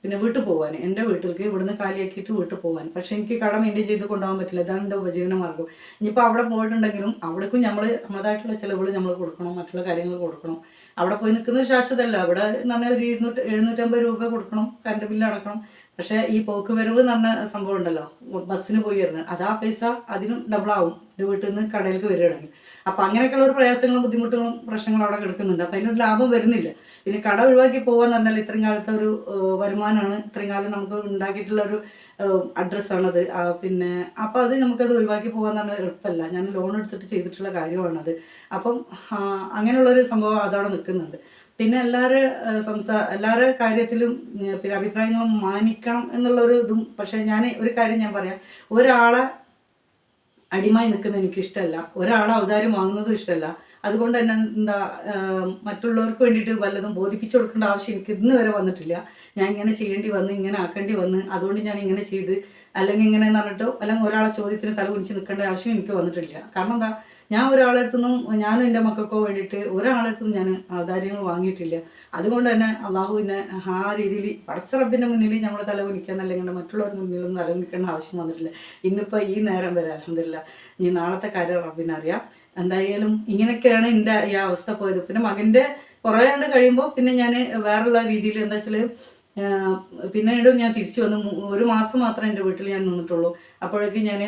Speaker 1: പിന്നെ വീട്ടിൽ പോകാൻ എന്റെ വീട്ടിലേക്ക് ഇവിടുന്ന് കാലിയാക്കിയിട്ട് വീട്ടിൽ പോകാൻ പക്ഷേ എനിക്ക് കട മെയിന്റെയിൻ ചെയ്ത് കൊണ്ടുപോകാൻ പറ്റില്ല. ഇതാണ് എന്റെ ഉപജീവന മാർഗം. ഇനിയിപ്പോൾ അവിടെ പോയിട്ടുണ്ടെങ്കിലും അവിടേക്കും നമ്മൾ നമ്മളതായിട്ടുള്ള ചിലവുകൾ നമ്മൾ കൊടുക്കണം. മറ്റുള്ള കാര്യങ്ങൾ കൊടുക്കണം. അവിടെ പോയി നിൽക്കുന്നത് ശാശ്വതമല്ല അവിടെ എന്ന് പറഞ്ഞാൽ ഒരു ഇരുന്നൂറ്റി എഴുന്നൂറ്റമ്പത് രൂപ കൊടുക്കണം. കറണ്ട് ബില്ല് അടക്കണം. പക്ഷേ ഈ പോക്ക് വരവ് എന്ന് പറഞ്ഞ സംഭവം ഉണ്ടല്ലോ. ബസ്സിന് പോയി വരുന്നത്. അത് ആ പൈസ അതിനും ഡബിളാവും വീട്ടിൽ നിന്ന് കടയിലേക്ക് വരികയാണെങ്കിൽ. അപ്പം അങ്ങനെയൊക്കെയുള്ള ഒരു പ്രയാസങ്ങളും ബുദ്ധിമുട്ടുകളും പ്രശ്നങ്ങളും അവിടെ കിടക്കുന്നുണ്ട്. അപ്പം അതിനൊരു ലാഭം വരുന്നില്ല. പിന്നെ കട ഒഴിവാക്കി പോകാന്ന് പറഞ്ഞാൽ ഇത്രയും കാലത്തെ ഒരു വരുമാനമാണ് ഇത്രയും കാലം നമുക്ക് ഉണ്ടാക്കിയിട്ടുള്ള ഒരു അഡ്രസ്സാണത് പിന്നെ അപ്പം അത് നമുക്കത് ഒഴിവാക്കി പോകാന്ന് പറഞ്ഞാൽ എളുപ്പമല്ല. ഞാൻ ലോൺ എടുത്തിട്ട് ചെയ്തിട്ടുള്ള കാര്യമാണത്. അപ്പം അങ്ങനെയുള്ളൊരു സംഭവം അതവിടെ നിൽക്കുന്നുണ്ട്. പിന്നെ എല്ലാവരും സംസാ എല്ലാവരുടെ കാര്യത്തിലും പിന്നെ അഭിപ്രായങ്ങളും മാനിക്കണം എന്നുള്ളൊരു ഇതും. പക്ഷേ ഞാൻ ഒരു കാര്യം ഞാൻ പറയാം. ഒരാളെ അടിമായി നിൽക്കുന്നത് എനിക്കിഷ്ടമല്ല. ഒരാൾ അവതാരം വാങ്ങുന്നതും ഇഷ്ടമല്ല. അതുകൊണ്ട് തന്നെ എന്താ മറ്റുള്ളവർക്ക് വേണ്ടിയിട്ട് വല്ലതും ബോധിപ്പിച്ചു കൊടുക്കേണ്ട ആവശ്യം എനിക്ക് ഇന്ന് വരെ വന്നിട്ടില്ല. ഞാൻ ഇങ്ങനെ ചെയ്യേണ്ടി വന്ന് ഇങ്ങനെ ആക്കേണ്ടി വന്ന് അതുകൊണ്ട് ഞാൻ ഇങ്ങനെ ചെയ്ത് അല്ലെങ്കിൽ ഇങ്ങനെ എന്ന് പറഞ്ഞിട്ടോ അല്ലെങ്കിൽ ഒരാളെ ചോദ്യത്തിന് തല കുനിച്ച് നിൽക്കേണ്ട ആവശ്യം എനിക്ക് വന്നിട്ടില്ല. കാരണം എന്താ ഞാൻ ഒരാളെടുത്തുനിന്നും ഞാനും എന്റെ മക്കൾക്കോ വേണ്ടിയിട്ട് ഒരാളെടുത്തും ഞാൻ ആധാര്യങ്ങൾ വാങ്ങിയിട്ടില്ല. അതുകൊണ്ട് തന്നെ അള്ളാഹു പിന്നെ ആ രീതിയിൽ പഠിച്ച റബ്ബിന്റെ മുന്നിൽ നമ്മൾ തല കുനിക്കാൻ അല്ലെങ്കിൽ മറ്റുള്ളവരുടെ മുന്നിലൊന്നും തല കുനിക്കേണ്ട ആവശ്യം വന്നിട്ടില്ല. ഇന്നിപ്പോൾ ഈ നേരം വരെ അലഹമില്ല ഇനി നാളത്തെ കാര്യം റബ്ബിനറിയാം. എന്തായാലും ഇങ്ങനെയൊക്കെയാണ് എന്റെ ഈ അവസ്ഥ പോയത്. പിന്നെ മകന്റെ കുറേ കണ്ട് കഴിയുമ്പോൾ പിന്നെ ഞാൻ വേറെയുള്ള രീതിയിൽ എന്താ വെച്ചാൽ പിന്നീട് ഞാൻ തിരിച്ചു വന്ന്. ഒരു മാസം മാത്രമേ എന്റെ വീട്ടിൽ ഞാൻ നിന്നിട്ടുള്ളൂ. അപ്പോഴേക്കും ഞാൻ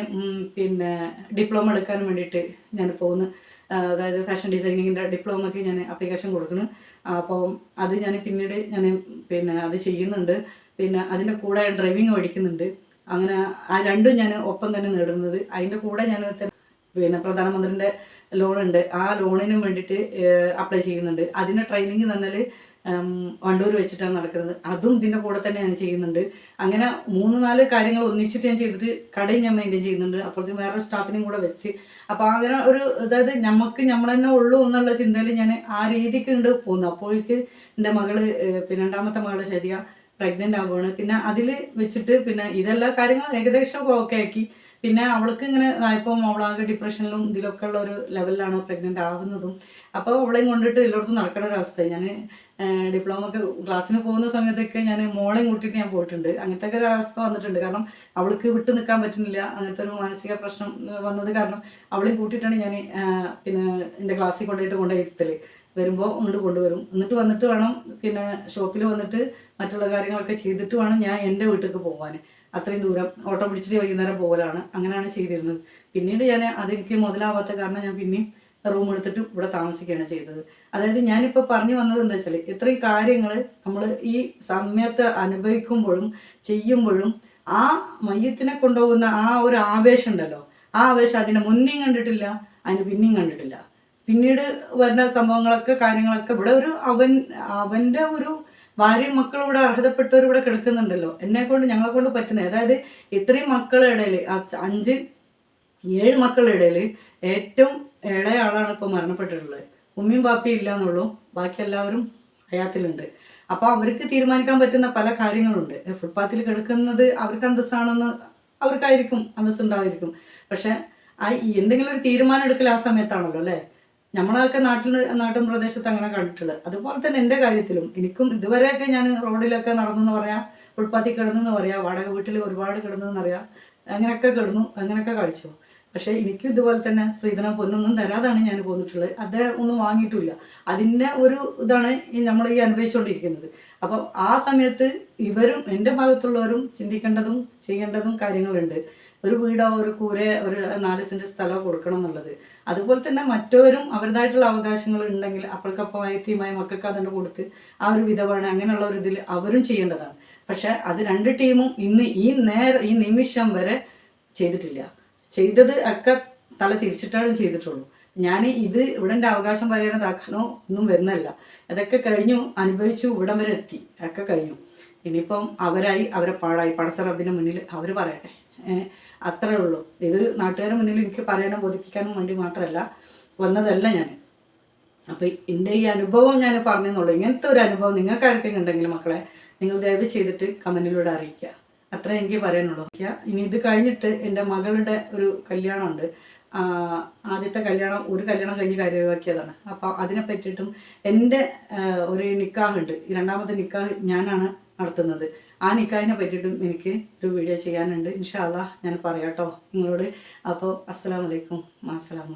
Speaker 1: പിന്നെ ഡിപ്ലോമ എടുക്കാൻ വേണ്ടിയിട്ട് ഞാൻ പോകുന്നു. അതായത് ഫാഷൻ ഡിസൈനിങ്ങിന്റെ ഡിപ്ലോമയ്ക്ക് ഞാൻ അപ്ലിക്കേഷൻ കൊടുക്കുന്നു. അപ്പോൾ അത് ഞാൻ പിന്നീട് ഞാൻ പിന്നെ അത് ചെയ്യുന്നുണ്ട്. പിന്നെ അതിന്റെ കൂടെ ഡ്രൈവിങ് പഠിക്കുന്നുണ്ട്. അങ്ങനെ ആ രണ്ടും ഞാൻ ഒപ്പം തന്നെ നേടുന്നത്. അതിന്റെ കൂടെ ഞാൻ പിന്നെ പ്രധാനമന്ത്രിന്റെ ലോണുണ്ട് ആ ലോണിനും വേണ്ടിയിട്ട് അപ്ലൈ ചെയ്യുന്നുണ്ട്. അതിന്റെ ട്രെയിനിങ് തന്നാൽ വണ്ടൂർ വെച്ചിട്ടാണ് നടക്കുന്നത്. അതും ഇതിന്റെ കൂടെ തന്നെ ഞാൻ ചെയ്യുന്നുണ്ട്. അങ്ങനെ മൂന്ന് നാല് കാര്യങ്ങൾ ഒന്നിച്ചിട്ട് ഞാൻ ചെയ്തിട്ട് കടയും ഞാൻ മെയിന്റെയിൻ ചെയ്യുന്നുണ്ട്. അപ്പോഴത്തേക്കും വേറെ സ്റ്റാഫിനെയും കൂടെ വെച്ച്. അപ്പോൾ അങ്ങനെ ഒരു അതായത് നമുക്ക് നമ്മൾ തന്നെ ഉള്ളൂ എന്നുള്ള ചിന്തയിൽ ഞാൻ ആ രീതിക്ക് ഉണ്ട് പോകുന്നത് അപ്പോഴേക്ക് എന്റെ മകൾ പിന്നെ രണ്ടാമത്തെ മകൾ ശരിയ പ്രഗ്നന്റ് ആവുകയാണ് പിന്നെ അതിൽ വെച്ചിട്ട് പിന്നെ ഇതെല്ലാ കാര്യങ്ങളും ഏകദേശം ഓക്കെ ആക്കി. പിന്നെ അവൾക്ക് ഇങ്ങനെ ഇപ്പം അവളാകെ ഡിപ്രഷനിലും ഇതിലൊക്കെ ഉള്ള ഒരു ലെവലിലാണ് പ്രഗ്നന്റ് ആവുന്നതും. അപ്പോൾ അവളെയും കൊണ്ടിട്ട് എല്ലായിടത്തും നടക്കണ ഒരു ഞാൻ ഡിപ്ലോമക്ക് ക്ലാസ്സിന് പോകുന്ന സമയത്തൊക്കെ ഞാൻ മോളെ കൂട്ടിയിട്ട് ഞാൻ പോയിട്ടുണ്ട്. അങ്ങനത്തെ ഒരു അവസ്ഥ വന്നിട്ടുണ്ട്. കാരണം അവൾക്ക് വിട്ടു നിൽക്കാൻ പറ്റുന്നില്ല. അങ്ങനത്തെ ഒരു മാനസിക പ്രശ്നം വന്നത് കാരണം അവളെയും കൂട്ടിയിട്ടാണ് ഞാൻ പിന്നെ എന്റെ ക്ലാസ്സിൽ കൊണ്ടുപോയിട്ട് കൊണ്ടുപോയിരുത്തൽ വരുമ്പോൾ അങ്ങോട്ട് കൊണ്ടുവരും. എന്നിട്ട് വന്നിട്ട് വേണം പിന്നെ ഷോപ്പിൽ വന്നിട്ട് മറ്റുള്ള കാര്യങ്ങളൊക്കെ ചെയ്തിട്ട് വേണം ഞാൻ എന്റെ വീട്ടിലേക്ക് പോകാൻ അത്രയും ദൂരം. ഓട്ടോ പിടിച്ചിട്ട് വൈകുന്നേരം പോകലാണ് അങ്ങനെയാണ് ചെയ്തിരുന്നത്. പിന്നീട് ഞാൻ അതെനിക്ക് മുതലാവാത്ത കാരണം ഞാൻ പിന്നെയും റൂം എടുത്തിട്ട് ഇവിടെ താമസിക്കുകയാണ് ചെയ്തത്. അതായത് ഞാനിപ്പോൾ പറഞ്ഞു വന്നത് എന്താ വെച്ചാൽ ഇത്രയും കാര്യങ്ങൾ നമ്മൾ ഈ സമയത്ത് അനുഭവിക്കുമ്പോഴും ചെയ്യുമ്പോഴും ആ മയ്യത്തിനെ കൊണ്ടുപോകുന്ന ആ ഒരു ആവേശം ഉണ്ടല്ലോ ആ ആവേശം അതിനെ മുന്നേയും കണ്ടിട്ടില്ല അതിന് പിന്നെയും കണ്ടിട്ടില്ല. പിന്നീട് വരുന്ന സംഭവങ്ങളൊക്കെ കാര്യങ്ങളൊക്കെ ഇവിടെ ഒരു അവൻ അവന്റെ ഒരു ഭാര്യയും മക്കളും ഇവിടെ അർഹതപ്പെട്ടവർ ഇവിടെ കിടക്കുന്നുണ്ടല്ലോ. എന്നെ കൊണ്ട് ഞങ്ങളെ കൊണ്ട് പറ്റുന്നത് അതായത് ഇത്രയും മക്കളുടെ ഇടയിൽ അഞ്ച് ഏഴ് മക്കളുടെ ഇടയിൽ ഏറ്റവും ഇളയ ആളാണ് ഇപ്പോൾ മരണപ്പെട്ടിട്ടുള്ളത്. ഉമ്മയും ബാപ്പയും ഇല്ല ബാക്കി എല്ലാവരും ഹയാത്തിലുണ്ട് അപ്പോൾ അവർക്ക് തീരുമാനിക്കാൻ പറ്റുന്ന പല കാര്യങ്ങളുണ്ട്. ഫുട്പാത്തിൽ കിടക്കുന്നത് അവർക്ക് അന്തസ്സാണെന്ന് അവർക്കായിരിക്കും അന്തസ് ഉണ്ടായിരിക്കും. പക്ഷെ ആ എന്തെങ്കിലും ഒരു തീരുമാനം എടുക്കൽ ആ സമയത്താണല്ലോ അല്ലേ? നമ്മളൊക്കെ നാട്ടിൽ നാട്ടിൻ പ്രദേശത്ത് അങ്ങനെ കണ്ടിട്ടുള്ളത്. അതുപോലെ തന്നെ എന്റെ കാര്യത്തിലും എനിക്കും ഇതുവരെയൊക്കെ ഞാൻ റോഡിലൊക്കെ നടന്നെന്ന് പറയാം ഫുട്പാത്തിൽ കിടന്നെന്ന് പറയാം വാടക വീട്ടിൽ ഒരുപാട് കിടന്നെന്ന് അറിയാം അങ്ങനെയൊക്കെ കിടന്നു അങ്ങനെയൊക്കെ കഴിച്ചു പക്ഷേ എനിക്കും ഇതുപോലെ തന്നെ സ്ത്രീധനം പൊന്നൊന്നും തരാതാണ് ഞാൻ പോന്നിട്ടുള്ളത്. അദ്ദേഹം ഒന്നും വാങ്ങിയിട്ടില്ല. അതിന്റെ ഒരു ഇതാണ് നമ്മൾ ഈ അനുഭവിച്ചുകൊണ്ടിരിക്കുന്നത്. അപ്പോൾ ആ സമയത്ത് ഇവരും എന്റെ ഭാഗത്തുള്ളവരും ചിന്തിക്കേണ്ടതും ചെയ്യേണ്ടതും കാര്യങ്ങളുണ്ട്. ഒരു വീടോ ഒരു കൂര ഒരു നാല് സെന്റ് സ്ഥലമോ കൊടുക്കണം എന്നുള്ളത്. അതുപോലെ തന്നെ മറ്റവരും അവരുടേതായിട്ടുള്ള അവകാശങ്ങൾ ഉണ്ടെങ്കിൽ അപ്പോൾക്കപ്പം വയത്തിയുമായ മക്കൾക്ക് അതുകൊണ്ട് കൊടുത്ത് ആ ഒരു വിധവാണ് അങ്ങനെയുള്ള ഒരു ഇതിൽ അവരും ചെയ്യേണ്ടതാണ്. പക്ഷേ അത് രണ്ട് ടീമും ഇന്ന് ഈ നേരം ഈ നിമിഷം വരെ ചെയ്തിട്ടില്ല. ചെയ്തത് ഒക്കെ തല തിരിച്ചിട്ടാണ് ചെയ്തിട്ടുള്ളൂ. ഞാൻ ഇത് ഇവിടെ അവകാശം പറയാനതാക്കാനോ ഒന്നും വരുന്നല്ല അതൊക്കെ കഴിഞ്ഞു അനുഭവിച്ചു ഇവിടം വരെ എത്തി. ഒക്കെ കഴിഞ്ഞു. ഇനിയിപ്പം അവരായി അവരെ പാടായി. പടച്ചറബിന് മുന്നിൽ അവർ പറയട്ടെ. അത്രേ ഉള്ളൂ. ഇത് നാട്ടുകാരുടെ മുന്നിൽ എനിക്ക് പറയാനും ബോധിപ്പിക്കാനും വേണ്ടി മാത്രമല്ല വന്നതല്ല ഞാൻ. അപ്പോൾ എന്റെ ഈ അനുഭവം ഞാൻ പറഞ്ഞെന്നുള്ളൂ. ഇങ്ങനത്തെ ഒരു അനുഭവം നിങ്ങൾക്ക് ഉണ്ടെങ്കിൽ മക്കളെ നിങ്ങൾ ദയവ് ചെയ്തിട്ട് കമന്റിലൂടെ അറിയിക്കുക. അത്ര എനിക്ക് പറയാനുള്ളൂ. ഇനി ഇത് കഴിഞ്ഞിട്ട് എന്റെ മകളുടെ ഒരു കല്യാണമുണ്ട്. ആദ്യത്തെ കല്യാണം ഒരു കല്യാണം കഴിഞ്ഞ് കാര്യമാക്കിയതാണ്. അപ്പോൾ അതിനെ പറ്റിയിട്ടും എന്റെ ഒരു നിക്കാഹുണ്ട്. രണ്ടാമത്തെ നിക്കാഹ് ഞാനാണ് നടത്തുന്നത്. ആ നിക്കാഹിനെ പറ്റിയിട്ടും എനിക്ക് ഒരു വീഡിയോ ചെയ്യാനുണ്ട്. ഇൻഷാല്ല ഞാൻ പറയാം കേട്ടോ നിങ്ങളോട്. അപ്പോൾ അസ്സാം വലൈക്കും മാസലാമ